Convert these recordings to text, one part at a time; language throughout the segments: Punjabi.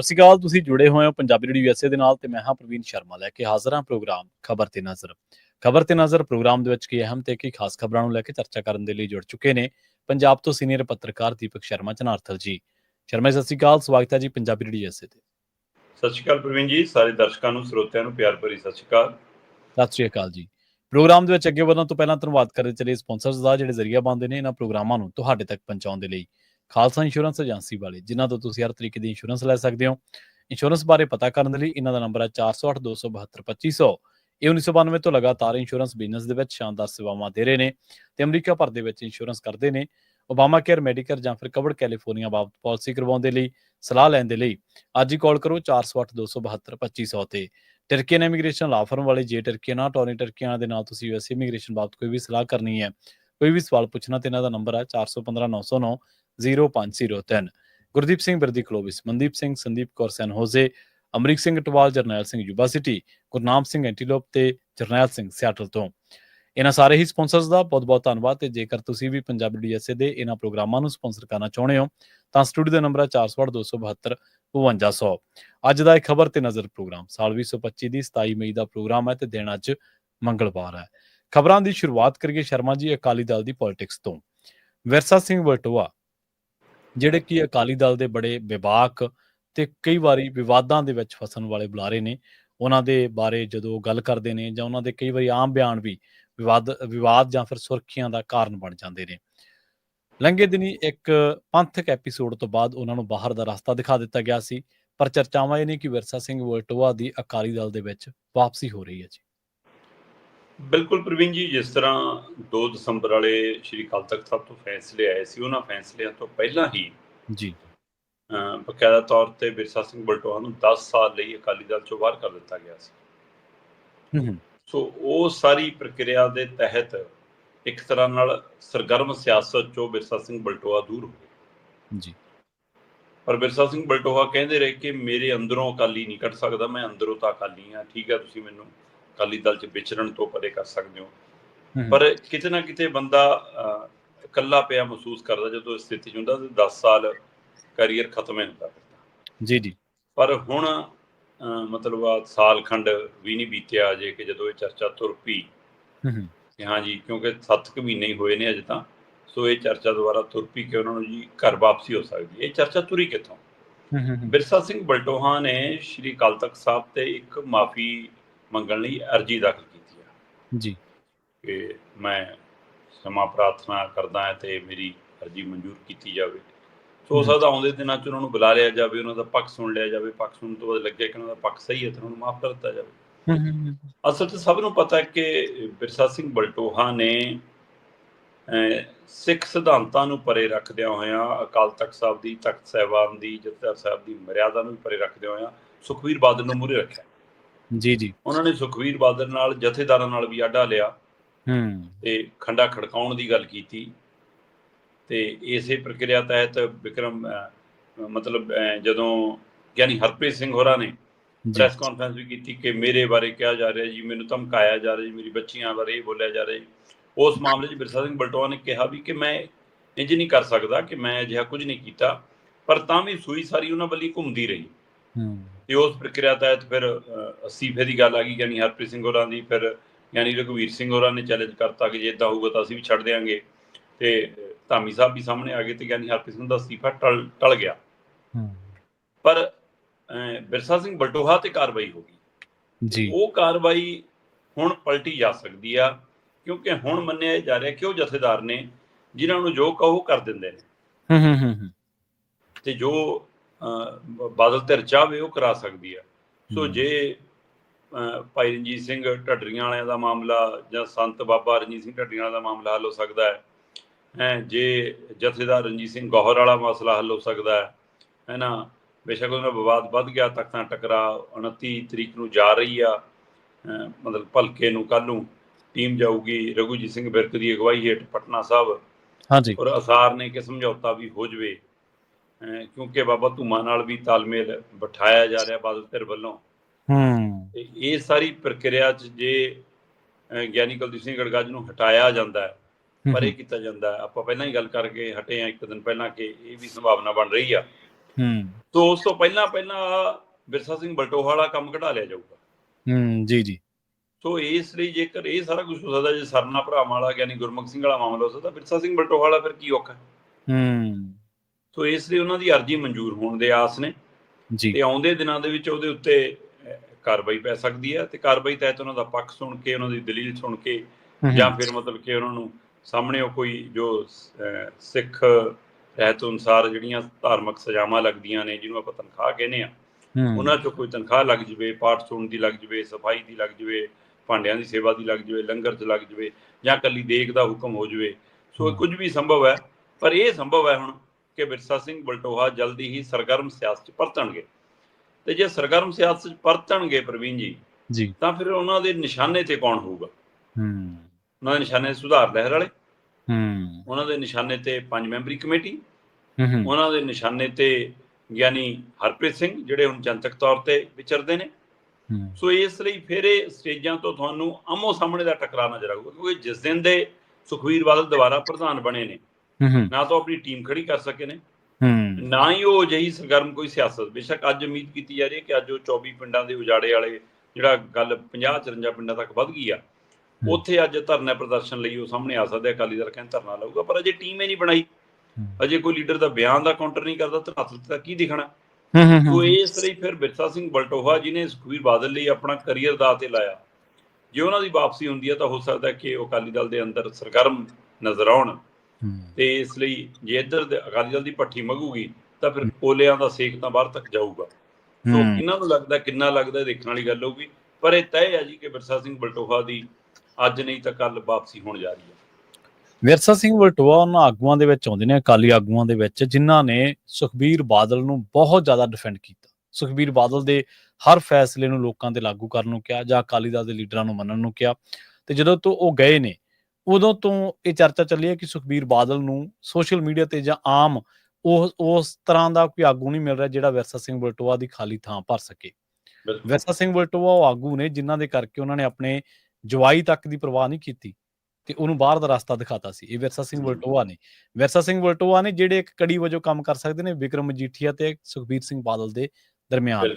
ਸਤਿ ਸ਼੍ਰੀ ਅਕਾਲ ਤੁਸੀਂ ਜੁੜੇ ਹੋਏ ਹੋ ਪੰਜਾਬੀ ਰੇਡੀਓ ਯੂਐਸਏ ਦੇ ਨਾਲ ਤੇ ਮੈਂ ਹਾਂ ਪ੍ਰਵੀਨ ਸ਼ਰਮਾ ਲੈ ਕੇ ਹਾਜ਼ਰ ਹਾਂ ਪ੍ਰੋਗਰਾਮ ਖਬਰ ਤੇ ਨਜ਼ਰ। ਖਬਰ ਤੇ ਨਜ਼ਰ ਪ੍ਰੋਗਰਾਮ ਦੇ ਵਿੱਚ ਕੀ ਅਹਿਮ ਤੇ ਕੀ ਖਾਸ ਖਬਰਾਂ ਨੂੰ ਲੈ ਕੇ ਚਰਚਾ ਕਰਨ ਦੇ ਲਈ ਜੁੜ ਚੁੱਕੇ ਨੇ ਪੰਜਾਬ ਤੋਂ ਸੀਨੀਅਰ ਪੱਤਰਕਾਰ ਦੀਪਕ ਸ਼ਰਮਾ ਚਨਾਰਥਲ ਜੀ। ਸ਼ਰਮਾ ਸਤਿ ਸ਼੍ਰੀ ਅਕਾਲ ਸਵਾਗਤ ਹੈ ਜੀ ਪੰਜਾਬੀ ਰੇਡੀਓ ਯੂਐਸਏ ਤੇ। ਸਤਿ ਸ਼੍ਰੀ ਅਕਾਲ ਪ੍ਰਵੀਨ ਜੀ ਸਾਰੇ ਦਰਸ਼ਕਾਂ ਨੂੰ ਸਰੋਤਿਆਂ ਨੂੰ ਪਿਆਰ ਭਰੀ ਸਤਿ ਸ਼੍ਰੀ ਅਕਾਲ। ਸਤਿ ਸ਼੍ਰੀ ਅਕਾਲ ਜੀ। ਪ੍ਰੋਗਰਾਮ ਦੇ ਵਿੱਚ ਅੱਗੇ ਵਧਣ ਤੋਂ ਪਹਿਲਾਂ ਧੰਨਵਾਦ ਕਰਦੇ ਚਲੇ ਸਪਾਂਸਰਸ ਦਾ ਜਿਹੜੇ ਜ਼ਰੀਆ ਬੰਦੇ ਨੇ ਇਹਨਾਂ ਪ੍ਰੋਗਰਾਮਾਂ ਨੂੰ ਤੁਹਾਡੇ ਤੱਕ ਪਹੁੰਚਾਉਣ ਦੇ ਲਈ। ਖਾਲਸਾ ਇੰਸ਼ੋਰੈਂਸ ਏਜੰਸੀ ਵਾਲੇ, ਜਿਨ੍ਹਾਂ ਤੋਂ ਤੁਸੀਂ ਹਰ ਤਰੀਕੇ ਦੀ ਇੰਸ਼ੋਰੈਂਸ ਲੈ ਸਕਦੇ ਹੋ। ਇੰਸ਼ੋਰੈਂਸ ਬਾਰੇ ਪਤਾ ਕਰਨ ਦੇ ਲਈ ਇਹਨਾਂ ਦਾ ਨੰਬਰ ਹੈ 4082722500 ਇਹ 1992 ਤੋਂ ਲਗਾਤਾਰ ਇੰਸ਼ੋਰੈਂਸ ਬਿਜ਼ਨਸ ਦੇ ਵਿੱਚ ਸ਼ਾਨਦਾਰ ਸੇਵਾਵਾਂ ਦੇ ਰਹੇ ਨੇ ਤੇ ਅਮਰੀਕਾ ਭਰ ਦੇ ਵਿੱਚ ਇੰਸ਼ੋਰੈਂਸ ਕਰਦੇ ਨੇ। ਓਬਾਮਾ ਕੇਅਰ ਮੈਡੀਕਲ ਜਾਂ ਫਿਰ ਕਵਰਡ ਕੈਲੀਫੋਰਨੀਆ ਬਾਬਤ ਪਾਲਿਸੀ ਕਰਵਾਉਣ ਦੇ ਲਈ, ਸਲਾਹ ਲੈਣ ਦੇ ਲਈ ਅੱਜ ਹੀ ਕਾਲ ਕਰੋ 4082722500 ਤੇ। ਟਰਕੀਅਨ ਇਮੀਗ੍ਰੇਸ਼ਨ ਲਾ ਫਰਮ ਵਾਲੇ ਜੇ ਟਰਕੀਅਨ ਟੋਨੀ ਟਰਕੀਅਨ ਦੇ ਨਾਲ ਤੁਸੀਂ ਯੂਐਸ ਇਮੀਗ੍ਰੇਸ਼ਨ ਬਾਬਤ ਕੋਈ ਵੀ ਸਲਾਹ ਕਰਨੀ ਹੈ, ਕੋਈ ਵੀ ਸਵਾਲ ਪੁੱਛਣਾ ਤੇ ਇਹਨਾਂ ਦਾ ਨੰਬਰ ਹੈ 415909 0503 Gurdeep Singh Birdi Clovis, Mandeep Singh, Sandeep Kaur, San Jose, Amrik Singh Tawal Jarnail Singh Yuba City, Gurnam Singh Antelope ਤੇ ਜਰਨੈਲ ਸਿੰਘ ਸਿਆਟਲ ਤੋਂ। ਇਹਨਾਂ ਸਾਰੇ ਹੀ ਸਪਾਂਸਰਸ ਦਾ ਬਹੁਤ-ਬਹੁਤ ਧੰਨਵਾਦ ਤੇ ਜੇਕਰ ਤੁਸੀਂ ਵੀ ਪੰਜਾਬੀ ਡੀਐਸਏ ਦੇ ਇਹਨਾਂ ਪ੍ਰੋਗਰਾਮਾਂ ਨੂੰ ਸਪਾਂਸਰ ਕਰਨਾ ਚਾਹੁੰਦੇ ਹੋ, ਤਾਂ ਸਟੂਡੀਓ ਦਾ ਨੰਬਰ ਹੈ 408272 5200 ਅੱਜ ਦਾ ਇਹ ਖਬਰ ਤੇ ਨਜ਼ਰ ਪ੍ਰੋਗਰਾਮ, ਸਾਲ 2025 ਦੀ 27 ਮਈ ਦਾ ਪ੍ਰੋਗਰਾਮ ਹੈ ਤੇ ਦਿਨ ਅੱਜ ਮੰਗਲਵਾਰ ਹੈ। ਖਬਰਾਂ ਦੀ ਸ਼ੁਰੂਆਤ ਕਰੀਏ ਸ਼ਰਮਾ ਜੀ ਅਕਾਲੀ ਦਲ ਦੀ ਪੋਲਿਟਿਕਸ ਤੋਂ। ਵਿਰਸਾ ਸਿੰਘ ਵਲਟੋਆ ਜਿਹੜੇ ਕਿ ਅਕਾਲੀ ਦਲ ਦੇ ਬੜੇ ਵਿਵਾਕ ਤੇ ਕਈ ਵਾਰੀ ਵਿਵਾਦਾਂ ਦੇ ਵਿੱਚ ਫਸਣ ਵਾਲੇ ਬੁਲਾਰੇ ਨੇ, ਉਹਨਾਂ ਦੇ ਬਾਰੇ ਜਦੋਂ ਗੱਲ ਕਰਦੇ ਨੇ ਜਾਂ ਉਹਨਾਂ ਦੇ ਕਈ ਵਾਰੀ ਆਮ ਬਿਆਨ ਵੀ ਵਿਵਾਦ ਵਿਵਾਦ ਜਾਂ ਫਿਰ ਸੁਰਖੀਆਂ ਦਾ ਕਾਰਨ ਬਣ ਜਾਂਦੇ ਨੇ। ਲੰਘੇ ਦਿਨੀ ਇੱਕ ਪੰਥਕ ਐਪੀਸੋਡ ਤੋਂ ਬਾਅਦ ਉਹਨਾਂ ਨੂੰ ਬਾਹਰ ਦਾ ਰਸਤਾ ਦਿਖਾ ਦਿੱਤਾ ਗਿਆ ਸੀ, ਪਰ ਚਰਚਾਵਾਂ ਇਹ ਨੇ ਕਿ ਵਿਰਸਾ ਸਿੰਘ ਵਲਟੋਆ ਦੀ ਅਕਾਲੀ ਦਲ ਦੇ ਵਿੱਚ ਵਾਪਸੀ ਹੋ ਰਹੀ ਹੈ ਜੀ। ਬਿਲਕੁਲ ਪ੍ਰਵੀਨ ਜੀ ਜਿਸ ਤਰ੍ਹਾਂ 2 ਦਸੰਬਰ ਵਾਲੇ ਸ਼੍ਰੀ ਅਕਾਲ ਤਖਤ ਸਾਹਿਬ ਤੋਂ ਫੈਸਲੇ ਆਏ ਸੀ ਉਹਨਾਂ ਫੈਸਲਿਆਂ ਤੋਂ ਪਹਿਲਾਂ ਹੀ ਜੀ। ਬਕਾਇਦਾ ਤੌਰ ਤੇ ਬਿਰਸਾ ਸਿੰਘ ਬਲਟੋਆ ਨੂੰ 10 ਸਾਲ ਲਈ ਅਕਾਲੀ ਦਲ ਚੋਂ ਬਾਹਰ ਕਰ ਦਿੱਤਾ ਗਿਆ ਸੀ। ਹੂੰ। ਸੋ ਉਹ ਸਾਰੀ ਪ੍ਰਕਿਰਿਆ ਦੇ ਤਹਿਤ ਇੱਕ ਤਰ੍ਹਾਂ ਨਾਲ ਸਰਗਰਮ ਸਿਆਸਤ ਚੋਂ ਬਿਰਸਾ ਸਿੰਘ ਬਲਟੋਆ ਦੂਰ ਹੋ ਗਏ। ਜੀ। ਪਰ ਬਿਰਸਾ ਸਿੰਘ ਬਲਟੋਆ ਕਹਿੰਦੇ ਰਹੇ ਕਿ ਮੇਰੇ ਅੰਦਰੋਂ ਅਕਾਲੀ ਨਹੀਂ ਕੱਢ ਸਕਦਾ ਮੈਂ ਅੰਦਰੋਂ ਤਾਂ ਅਕਾਲੀ ਹਾਂ ਠੀਕ ਹੈ ਤੁਸੀਂ ਮੈਨੂੰ ਅਕਾਲੀ ਦਲ 'ਚ ਵਿਚਰਨ ਤੋਂ ਪਰੇ ਕਰ ਸਕਦੇ ਹੋ। ਪਰ ਕਿਤੇ ਨਾ ਕਿਤੇ ਬੰਦਾ ਇਕੱਲਾ ਪਿਆ ਮਹਿਸੂਸ ਕਰਦਾ ਜਦੋਂ ਇਸ ਸਥਿਤੀ 'ਚ ਹੁੰਦਾ ਤੇ 10 ਸਾਲ ਕੈਰੀਅਰ ਖਤਮ ਹੀ ਹੁੰਦਾ। ਜੀ ਜੀ। ਪਰ ਹੁਣ ਮਤਲਬ ਆ ਸਾਲ ਖੰਡ ਵੀ ਨਹੀਂ ਬੀਤਿਆ ਜੇ ਕਿ ਜਦੋਂ ਇਹ ਚਰਚਾ ਤੁਰ ਪਈ। ਹੂੰ ਹੂੰ। ਜੀ ਕਿਉਂਕਿ 7 ਕੁ ਮਹੀਨੇ ਹੀ ਹੋਏ ਨੇ ਅਜੇ ਤਾਂ। ਸੋ ਇਹ ਚਰਚਾ ਦੁਬਾਰਾ ਤੁਰ ਪਈ ਕਿ ਉਹਨਾਂ ਨੂੰ ਜੀ ਘਰ ਵਾਪਸੀ ਹੋ ਸਕਦੀ ਇਹ ਚਰਚਾ ਤੁਰੀ ਕਿੱਥੋਂ? ਹੂੰ ਹੂੰ ਹੂੰ। ਬਿਰਸਾ ਸਿੰਘ ਬਲਟੋਹਾ ਨੇ ਸ਼੍ਰੀ ਅਕਾਲ ਤਖਤ ਸਾਹਿਬ ਤੇ ਇੱਕ ਮਾਫੀ ਮੰਗਣ ਲਈ ਅਰਜੀ ਦਾਖਲ ਕੀਤੀ ਹੈ ਜੀ। ਕਿ ਮੈਂ ਸਮਾਂ ਪ੍ਰਾਰਥਨਾ ਕਰਦਾ ਹਾਂ ਤੇ ਮੇਰੀ ਅਰਜੀ ਮਨਜ਼ੂਰ ਕੀਤੀ ਜਾਵੇ। ਸੋ। ਸਕਦਾ ਆਉਂਦੇ ਦਿਨਾਂ 'ਚ ਉਹਨਾਂ ਨੂੰ ਬੁਲਾ ਲਿਆ ਜਾਵੇ ਉਹਨਾਂ ਦਾ ਪੱਖ ਸੁਣ ਲਿਆ ਜਾਵੇ ਪੱਖ ਸੁਣਨ ਤੋਂ ਬਾਅਦ ਲੱਗਿਆ ਕਿ ਉਹਨਾਂ ਦਾ ਪੱਖ ਸਹੀ ਹੈ ਤਾਂ ਉਹਨਾਂ ਨੂੰ ਮਾਫ ਕਰ ਦਿੱਤਾ ਜਾਵੇ। ਅਸਲ 'ਚ ਸਭ ਨੂੰ ਪਤਾ ਹੈ ਕਿ ਬਿਰਸਾ ਸਿੰਘ ਬਲਟੋਹਾ ਨੇ ਸਿੱਖ ਸਿਧਾਂਤਾਂ ਨੂੰ ਪਰੇ ਰੱਖਦਿਆਂ ਹੋਇਆਂ ਅਕਾਲ ਤਖਤ ਸਾਹਿਬ ਦੀ ਤਖਤ ਸਾਹਿਬਾਨ ਦੀ ਜਥੇਦਾਰ ਸਾਹਿਬ ਦੀ ਮਰਿਆਦਾ ਨੂੰ ਪਰੇ ਰੱਖਦਿਆਂ ਹੋਇਆਂ ਸੁਖਵੀਰ ਬਾਦਲ ਨੂੰ ਮੂਹਰੇ ਰੱਖਿਆ। ਜੀ ਜੀ। ਉਹਨਾਂ ਨੇ ਸੁਖਵੀਰ ਬਾਦਲ ਨਾਲ ਜਥੇਦਾਰਾਂ ਨਾਲ ਵੀ ਆਡਾ ਲਿਆ। ਹੂੰ। ਤੇ ਖੰਡਾ ਖੜਕਾਉਣ ਦੀ ਗੱਲ ਕੀਤੀ। ਤੇ ਇਸੇ ਪ੍ਰਕਿਰਿਆ ਤਹਿਤ ਵਿਕਰਮ ਮਤਲਬ ਜਦੋਂ ਗਿਆਨੀ ਹਰਪ੍ਰੀਤ ਸਿੰਘ ਹੋਰਾਂ ਨੇ ਪ੍ਰੈਸ ਕਾਨਫਰੰਸ ਵੀ ਕੀਤੀ ਕਿ ਮੇਰੇ ਬਾਰੇ ਕਿਹਾ ਜਾ ਰਿਹਾ ਜੀ ਮੈਨੂੰ ਧਮਕਾਇਆ ਜਾ ਰਿਹਾ ਜੀ ਮੇਰੀ ਬੱਚੀਆਂ ਬਾਰੇ ਇਹ ਬੋਲਿਆ ਜਾ ਰਿਹਾ ਉਸ ਮਾਮਲੇ 'ਚ ਬਿਰਸਾ ਸਿੰਘ ਬਲਟੋਆ ਨੇ ਕਿਹਾ ਵੀ ਕਿ ਮੈਂ ਇੰਜ ਨਹੀਂ ਕਰ ਸਕਦਾ ਕਿ ਮੈਂ ਅਜਿਹਾ ਕੁਝ ਨਹੀਂ ਕੀਤਾ ਪਰ ਤਾਂ ਵੀ ਸੂਈ ਸਾਰੀ ਉਹਨਾਂ ਵੱਲੀ ਘੁੰਮਦੀ ਰਹੀ। ਹੂੰ। ਤੇ ਉਸ ਪ੍ਰਕਿਰਿਆ ਤਹਿਤ ਫਿਰ ਅਹ, ਅਸਤੀਫੇ ਦੀ ਗੱਲ ਆ ਗਈ ਯਾਨੀ ਹਰਪ੍ਰੀਤ ਸਿੰਘ ਹੋਰਾਂ ਦੀ ਫਿਰ ਯਾਨੀ ਰਘਵੀਰ ਸਿੰਘ ਹੋਰਾਂ ਨੇ ਚੈਲੰਜ ਕਰਤਾ ਕਿ ਜੇ ਇਦਾਂ ਹੋਊਗਾ ਤਾਂ ਅਸੀਂ ਵੀ ਛੱਡ ਦਿਆਂਗੇ। ਤੇ ਧਾਮੀ ਸਾਹਿਬ ਵੀ ਸਾਹਮਣੇ ਆ ਗਏ ਤੇ ਯਾਨੀ ਹਰਪ੍ਰੀਤ ਸਿੰਘ ਦਾ ਅਸਤੀਫਾ ਟਲ ਟਲ ਗਿਆ। ਹੂੰ। ਪਰ ਬਿਰਸਾ ਸਿੰਘ ਬਲਟੋਹਾ ਤੇ ਕਾਰਵਾਈ ਹੋ ਗਈ। ਜੀ। ਉਹ ਕਾਰਵਾਈ ਹੁਣ ਪਲਟੀ ਜਾ ਸਕਦੀ ਆ ਕਿਉਂਕਿ ਹੁਣ ਮੰਨਿਆ ਜਾ ਰਿਹਾ ਕਿ ਉਹ ਜਥੇਦਾਰ ਨੇ ਜਿਨ੍ਹਾਂ ਨੂੰ ਜੋ ਕਹੋ ਕਰ ਦਿੰਦੇ ਨੇ। ਹੂੰ ਹੂੰ ਹੂੰ। ਤੇ ਜੋ ਬਾਦਲ ਧਿਰ ਚਾਹਵੇ ਉਹ ਕਰਾ ਸਕਦੀ ਆ। ਸੋ। ਜੇ ਭਾਈ ਰਣਜੀਤ ਸਿੰਘ ਢੱਡਰੀਆਂ ਵਾਲਿਆਂ ਦਾ ਮਾਮਲਾ ਜਾਂ ਸੰਤ ਬਾਬਾ ਰਣਜੀਤ ਸਿੰਘ ਢੱਡਰੀਆਂ ਵਾਲਿਆਂ ਦਾ ਮਾਮਲਾ ਹੱਲ ਹੋ ਸਕਦਾ ਹੈ। ਹੈ ਜੇ ਜਥੇਦਾਰ ਰਣਜੀਤ ਸਿੰਘ ਗੌਹਰ ਵਾਲਾ ਮਸਲਾ ਹੱਲ ਹੋ ਸਕਦਾ ਹੈ ਹੈ ਨਾ? ਬੇਸ਼ੱਕ ਉਹਨਾਂ ਵਿਵਾਦ ਵੱਧ ਗਿਆ ਤਖਤਾਂ ਟਕਰਾ 29 ਤਰੀਕ ਨੂੰ ਜਾ ਰਹੀ ਆ ਮਤਲਬ ਭਲਕੇ ਨੂੰ ਕੱਲ ਨੂੰ ਟੀਮ ਜਾਊਗੀ ਰਘੂਜੀਤ ਸਿੰਘ ਬਿਰਕ ਦੀ ਅਗਵਾਈ ਹੇਠ ਪਟਨਾ ਸਾਹਿਬ। ਹਾਂਜੀ। ਔਰ ਅਸਾਰ ਨੇ ਕਿ ਸਮਝੌਤਾ ਵੀ ਹੋ ਜਵੇ। ਕਿਉਂਕਿ ਬਾਬਾ ਧੂਮਾ ਨਾਲ ਵੀ ਤਾਲਮੇਲ ਬਿਠਾਇਆ ਜਾ ਰਿਹਾ ਬਾਦਲ ਧਿਰ ਵੱਲੋਂ। ਹੂੰ। ਤੇ ਇਹ ਸਾਰੀ ਪ੍ਰਕਿਰਿਆ 'ਚ ਜੇ ਗਿਆਨੀ ਕੁਲਦੀਪ ਸਿੰਘ ਗੜਗੱਜ ਨੂੰ ਹਟਾਇਆ ਜਾਂਦਾ ਹੈ ਪਰੇ ਕੀਤਾ ਜਾਂਦਾ ਆਪਾਂ ਪਹਿਲਾਂ ਹੀ ਗੱਲ ਕਰਕੇ ਹਟੇ ਆ ਇੱਕ ਦਿਨ ਪਹਿਲਾਂ ਕਿ ਇਹ ਵੀ ਸੰਭਾਵਨਾ ਬਣ ਰਹੀ ਆ। ਹੂੰ। ਸੋ ਉਸ ਤੋਂ ਪਹਿਲਾਂ ਪਹਿਲਾਂ ਬਿਰਸਾ ਸਿੰਘ ਬਲਟੋਹਾ ਵਾਲਾ ਕੰਮ ਕਢਾ ਲਿਆ ਜਾਊਗਾ। ਹੂੰ ਜੀ ਜੀ। ਸੋ ਇਸ ਲਈ ਜੇਕਰ ਇਹ ਸਾਰਾ ਕੁਝ ਹੋ ਸਕਦਾ ਜੇ ਸਰਨਾ ਭਰਾਵਾਂ ਵਾਲਾ ਯਾਨੀ ਗੁਰਮੁਖ ਸਿੰਘ ਵਾਲਾ ਮਾਮਲਾ ਹੋ ਸਕਦਾ ਬਿਰਸਾ ਸਿੰਘ ਬਲਟੋਹਾ ਵਾਲਾ ਫਿਰ ਕੀ ਔਖਾ ਹੂੰ। ਸੋ ਇਸ ਲਈ ਉਹਨਾਂ ਦੀ ਅਰਜ਼ੀ ਮਨਜ਼ੂਰ ਹੋਣ ਦੇ ਆਸ ਨੇ ਜੀ। ਤੇ ਆਉਂਦੇ ਦਿਨਾਂ ਦੇ ਵਿੱਚ ਉਹਦੇ ਉੱਤੇ ਕਾਰਵਾਈ ਪੈ ਸਕਦੀ ਹੈ ਤੇ ਕਾਰਵਾਈ ਤਹਿਤ ਉਹਨਾਂ ਦਾ ਪੱਖ ਸੁਣ ਕੇ ਉਹਨਾਂ ਦੀ ਦਲੀਲ ਸੁਣ ਕੇ ਜਾਂ ਫਿਰ ਮਤਲਬ ਕਿ ਉਹਨਾਂ ਨੂੰ ਸਾਹਮਣੇ ਉਹ ਕੋਈ ਜੋ ਸਿੱਖ ਰਹਿਤ ਅਨੁਸਾਰ ਜਿਹੜੀਆਂ ਧਾਰਮਿਕ ਸਜ਼ਾਵਾਂ ਲੱਗਦੀਆਂ ਨੇ ਜਿਹਨੂੰ ਆਪਾਂ ਤਨਖਾਹ ਕਹਿੰਦੇ ਆ ਉਹਨਾਂ ਚੋਂ ਕੋਈ ਤਨਖਾਹ ਲੱਗ ਜਵੇ ਪਾਠ ਸੁਣਨ ਦੀ ਲੱਗ ਜਵੇ ਸਫ਼ਾਈ ਦੀ ਲੱਗ ਜਵੇ ਭਾਂਡਿਆਂ ਦੀ ਸੇਵਾ ਦੀ ਲੱਗ ਜਵੇ ਲੰਗਰ 'ਚ ਲੱਗ ਜਵੇ ਜਾਂ ਕੱਲੀ ਦੇਖ ਦਾ ਹੁਕਮ ਹੋ ਜਵੇ। ਸੋ। ਕੁਝ ਵੀ ਸੰਭਵ ਹੈ ਪਰ ਇਹ ਸੰਭਵ ਹੈ ਹੁਣ ਕਿ ਬਿਰਸਾ ਸਿੰਘ ਬਲਟੋਹਾ ਜਲਦੀ ਹੀ ਸਰਗਰਮ ਸਿਆਸਤ 'ਚ ਪਰਤਣਗੇ। ਤੇ ਜੇ ਸਰਗਰਮ ਸਿਆਸਤ 'ਚ ਪਰਤਣਗੇ ਪ੍ਰਵੀਨ ਜੀ ਜੀ। ਤਾਂ ਫਿਰ ਉਹਨਾਂ ਦੇ ਨਿਸ਼ਾਨੇ ਤੇ ਕੌਣ ਹੋਊਗਾ? ਹੂੰ। ਉਹਨਾਂ ਦੇ ਨਿਸ਼ਾਨੇ ਸੁਧਾਰ ਲਹਿਰ ਵਾਲੇ ਹੂੰ। ਉਹਨਾਂ ਦੇ ਨਿਸ਼ਾਨੇ ਤੇ ਪੰਜ ਮੈਂਬਰੀ ਕਮੇਟੀ ਹੂੰ, ਉਹਨਾਂ ਦੇ ਨਿਸ਼ਾਨੇ ਤੇ ਗਿਆਨੀ ਹਰਪ੍ਰੀਤ ਸਿੰਘ ਜਿਹੜੇ ਹੁਣ ਜਨਤਕ ਤੌਰ ਤੇ ਵਿਚਰਦੇ ਨੇ। ਸੋ ਇਸ ਲਈ ਫਿਰ ਇਹ ਸਟੇਜਾਂ ਤੋਂ ਤੁਹਾਨੂੰ ਆਮੋ ਸਾਹਮਣੇ ਦਾ ਟਕਰਾਅ ਨਜ਼ਰ ਆਊਗਾ ਕਿਉਂਕਿ ਜਿਸ ਦਿਨ ਦੇ ਸੁਖਵੀਰ ਬਾਦਲ ਦੁਬਾਰਾ ਪ੍ਰਧਾਨ ਬਣੇ ਨੇ ਨਾ ਤਾਂ ਆਪਣੀ ਟੀਮ ਖੜੀ ਕਰ ਸਕੇ ਨੇ। ਹੂੰ। ਨਾ ਹੀ ਉਹ ਜਹੀ ਸਰਗਰਮ ਕੋਈ ਸਿਆਸਤ। ਬੇਸ਼ੱਕ ਅੱਜ ਉਮੀਦ ਕੀਤੀ ਜਾ ਰਹੀ ਹੈ ਕਿ ਅੱਜ ਉਹ 24 ਪਿੰਡਾਂ ਦੇ ਉਜਾੜੇ ਵਾਲੇ ਜਿਹੜਾ ਗੱਲ 50 54 ਪਿੰਡਾਂ ਤੱਕ ਵੱਧ ਗਈ ਆ। ਉੱਥੇ ਅੱਜ ਧਰਨਾ ਪ੍ਰਦਰਸ਼ਨ ਲਈ ਉਹ ਸਾਹਮਣੇ ਆ ਸਕਦੇ ਅਕਾਲੀ ਦਲ ਕਹਿੰਦਾ ਧਰਨਾ ਲਾਊਗਾ ਪਰ ਅਜੇ ਟੀਮ ਹੀ ਨਹੀਂ ਬਣਾਈ। ਅਜੇ ਕੋਈ ਲੀਡਰ ਦਾ ਬਿਆਨ ਦਾ ਕਾਊਂਟਰ ਨਹੀਂ ਕਰਦਾ ਤਾਂ ਹੱਥ ਤਾਂ ਕੀ ਦਿਖਣਾ? ਹੂੰ, ਹੂੰ, ਸੋ ਹੂੰ ਇਸ ਫਿਰ ਬਿਰਸਾ ਸਿੰਘ ਬਲਟੋਹਾ ਜਿਹਨੇ ਸੁਖਵੀਰ ਬਾਦਲ ਲਈ ਆਪਣਾ ਕਰੀਅਰ ਦਾ ਤੇ ਲਾਇਆ। ਜੇ ਉਹਨਾਂ ਦੀ ਵਾਪਸੀ ਹੁੰਦੀ ਹੈ ਤਾਂ ਹੋ ਸਕਦਾ ਕਿ ਉਹ ਅਕਾਲੀ ਦਲ ਦੇ ਅੰਦਰ ਸਰਗਰਮ ਨਜ਼ਰ ਆਉਣ। ਤੇ ਇਸ ਲਈ ਜੇ ਇੱਧਰ ਅਕਾਲੀ ਦਲ ਦੀ ਪੱਠੀ ਮਗੂਗੀ ਤਾਂ ਫਿਰ ਕੋਲਿਆਂ ਦਾ ਸੇਕ ਤਾਂ ਬਾਹਰ ਤੱਕ ਜਾਊਗਾ। ਸੋ। ਇਹਨਾਂ ਨੂੰ ਲੱਗਦਾ ਕਿੰਨਾ ਲੱਗਦਾ ਦੇਖਣ ਵਾਲੀ ਗੱਲ ਹੋਊਗੀ। ਪਰ ਇਹ ਤੈਅ ਹੈ ਜੀ ਕਿ ਬਿਰਸਾ ਸਿੰਘ ਬਲਟੋਹਾ ਦੀ ਅੱਜ ਨਹੀਂ ਤਾਂ ਕੱਲ ਵਾਪਸੀ ਹੋਣ ਜਾ ਰਹੀ ਹੈ। ਵਿਰਸਾ ਸਿੰਘ ਵਲਟੋਆ ਉਹਨਾਂ ਆਗੂਆਂ ਦੇ ਵਿੱਚ ਆਉਂਦੇ ਨੇ ਅਕਾਲੀ ਆਗੂਆਂ ਦੇ ਵਿੱਚ ਜਿਨ੍ਹਾਂ ਨੇ ਸੁਖਬੀਰ ਬਾਦਲ ਨੂੰ ਬਹੁਤ ਜ਼ਿਆਦਾ ਡਿਫੈਂਡ ਕੀਤਾ। ਸੁਖਬੀਰ ਬਾਦਲ ਦੇ ਹਰ ਫੈਸਲੇ ਨੂੰ ਲੋਕਾਂ ਤੇ ਲਾਗੂ ਕਰਨ ਨੂੰ ਕਿਹਾ ਜਾਂ ਅਕਾਲੀ ਦਲ ਦੇ ਲੀਡਰਾਂ ਨੂੰ ਮੰਨਣ ਨੂੰ ਕਿਹਾ। ਤੇ ਜਦੋਂ ਤੋਂ ਉਹ ਗਏ ਨੇ ਉਦੋਂ ਤੋਂ ਇਹ ਚਰਚਾ ਚੱਲੀ ਹੈ ਕਿ ਸੁਖਬੀਰ ਬਾਦਲ ਨੂੰ ਸੋਸ਼ਲ ਮੀਡੀਆ ਤੇ ਜਾਂ ਆਮ ਉਹ ਉਸ ਤਰ੍ਹਾਂ ਦਾ ਕੋਈ ਆਗੂ ਨਹੀਂ ਮਿਲ ਰਿਹਾ ਜਿਹੜਾ ਵਿਰਸਾ ਸਿੰਘ ਵਲਟੋਆ ਦੀ ਖਾਲੀ ਥਾਂ ਭਰ ਸਕੇ। ਵਿਰਸਾ ਸਿੰਘ ਵਲਟੋਆ ਉਹ ਆਗੂ ਨੇ ਜਿਨ੍ਹਾਂ ਦੇ ਕਰਕੇ ਉਹਨਾਂ ਨੇ ਆਪਣੇ ਜਵਾਈ ਤੱਕ ਦੀ ਪਰਵਾਹ ਨਹੀਂ ਕੀਤੀ ਤੇ ਉਹਨੂੰ ਬਾਹਰ ਦਾ ਰਸਤਾ ਦਿਖਾਤਾ ਸੀ। ਇਹ ਵਿਰਸਾ ਸਿੰਘ ਹਮ। ਵਲਟੋਆ ਨੇ। ਵਿਰਸਾ ਸਿੰਘ ਵਲਟੋਆ ਨੇ ਜਿਹੜੇ ਇੱਕ ਕੜੀ ਵਜੋਂ ਕੰਮ ਕਰ ਸਕਦੇ ਨੇ ਵਿਕਰਮ ਮਜੀਠੀਆ ਤੇ ਸੁਖਬੀਰ ਸਿੰਘ ਬਾਦਲ ਦੇ ਦਰਮਿਆਨ।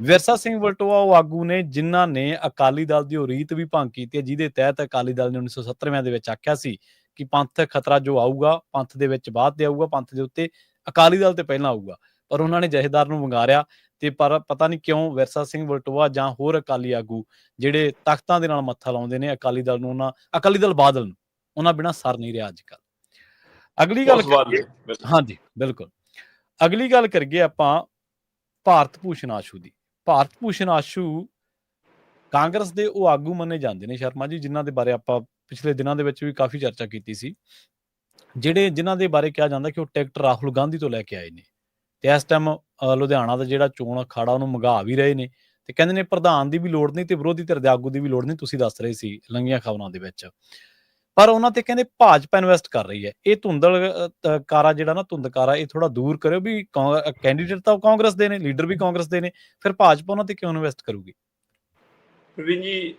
ਵਿਰਸਾ ਸਿੰਘ ਵਲਟੋਆ ਉਹ ਆਗੂ ਨੇ ਜਿਨ੍ਹਾਂ ਨੇ ਅਕਾਲੀ ਦਲ ਦੀ ਉਹ ਰੀਤ ਵੀ ਭੰਗ ਕੀਤੀ ਹੈ ਜਿਹਦੇ ਤਹਿਤ ਅਕਾਲੀ ਦਲ ਨੇ 1970ਵਿਆਂ ਦੇ ਵਿੱਚ ਆਖਿਆ ਸੀ ਕਿ ਪੰਥ ਖਤਰਾ ਜੋ ਆਊਗਾ ਪੰਥ ਦੇ ਵਿੱਚ ਬਾਅਦ ਤੇ ਆਊਗਾ ਪੰਥ ਦੇ ਉੱਤੇ ਅਕਾਲੀ ਦਲ ਤੇ ਪਹਿਲਾਂ ਆਊਗਾ। ਪਰ ਉਹਨਾਂ ਨੇ ਜਥੇਦਾਰ ਨੂੰ ਵੰਗਾਰਿਆ ਤੇ ਪਰ ਪਤਾ ਨਹੀਂ ਕਿਉਂ ਵਿਰਸਾ ਸਿੰਘ ਵਲਟੋਆ ਜਾਂ ਹੋਰ ਅਕਾਲੀ ਆਗੂ ਜਿਹੜੇ ਤਖਤਾਂ ਦੇ ਨਾਲ ਮੱਥਾ ਲਾਉਂਦੇ ਨੇ ਅਕਾਲੀ ਦਲ ਨੂੰ ਉਹਨਾਂ ਅਕਾਲੀ ਦਲ ਬਾਦਲ ਨੂੰ ਉਹਨਾਂ ਬਿਨਾ ਸਰ ਨਹੀਂ ਰਿਹਾ ਅੱਜ ਕੱਲ ਅਗਲੀ ਗੱਲ। ਹਾਂਜੀ ਬਿਲਕੁਲ। ਅਗਲੀ ਗੱਲ ਕਰੀਏ ਆਪਾਂ ਭਾਰਤ ਭੂਸ਼ਣ ਆਸ਼ੂ ਦੀ। ਭਾਰਤ ਭੂਸ਼ਣ ਆਸ਼ੂ ਕਾਂਗਰਸ ਦੇ ਉਹ ਆਗੂ ਮੰਨੇ ਜਾਂਦੇ ਨੇ ਸ਼ਰਮਾ ਜੀ, ਜਿਨ੍ਹਾਂ ਦੇ ਬਾਰੇ ਆਪਾਂ ਪਿਛਲੇ ਦਿਨਾਂ ਦੇ ਵਿੱਚ ਵੀ ਕਾਫੀ ਚਰਚਾ ਕੀਤੀ ਸੀ। ਜਿਹੜੇ ਜਿਨ੍ਹਾਂ ਦੇ ਬਾਰੇ ਕਿਹਾ ਜਾਂਦਾ ਕਿ ਉਹ ਟਿਕਟ ਰਾਹੁਲ ਗਾਂਧੀ ਤੋਂ ਲੈ ਕੇ ਆਏ ਨੇ ਤੇ ਇਸ ਟਾਈਮ ਲੁਧਿਆਣਾ ਦਾ ਜਿਹੜਾ ਚੋਣ ਅਖਾੜਾ ਉਹਨੂੰ ਮੰਗਾ ਵੀ ਰਹੇ ਨੇ ਤੇ ਕਹਿੰਦੇ ਨੇ ਪ੍ਰਧਾਨ ਦੀ ਵੀ ਲੋੜ ਨਹੀਂ ਤੇ ਵਿਰੋਧੀ ਧਿਰ ਦੇ ਆਗੂ ਦੀ ਵੀ ਲੋੜ ਨਹੀਂ, ਤੁਸੀਂ ਦੱਸ ਰਹੇ ਸੀ ਲੰਗੀਆਂ ਖਬਰਾਂ ਦੇ ਵਿੱਚ। ਪਰ ਉਹਨਾਂ ਤੇ ਕਹਿੰਦੇ ਭਾਜਪਾ ਇਨਵੈਸਟ ਕਰ ਰਹੀ ਹੈ। ਇਹ ਧੁੰਦਲ ਕਾਰਾ ਜਿਹੜਾ ਨਾ ਧੁੰਦਕਾਰਾ ਇਹ ਥੋੜਾ ਦੂਰ ਕਰਿਓ ਵੀ ਕੈਂਡੀਡੇਟ ਤਾਂ ਕਾਂਗਰਸ ਦੇ ਨੇ ਲੀਡਰ ਵੀ ਕਾਂਗਰਸ ਦੇ ਨੇ ਫਿਰ ਭਾਜਪਾ ਉਹਨਾਂ ਤੇ ਕਿਉਂ ਇਨਵੈਸਟ ਕਰੂਗੀ? ਪ੍ਰਵੀਨ ਜੀ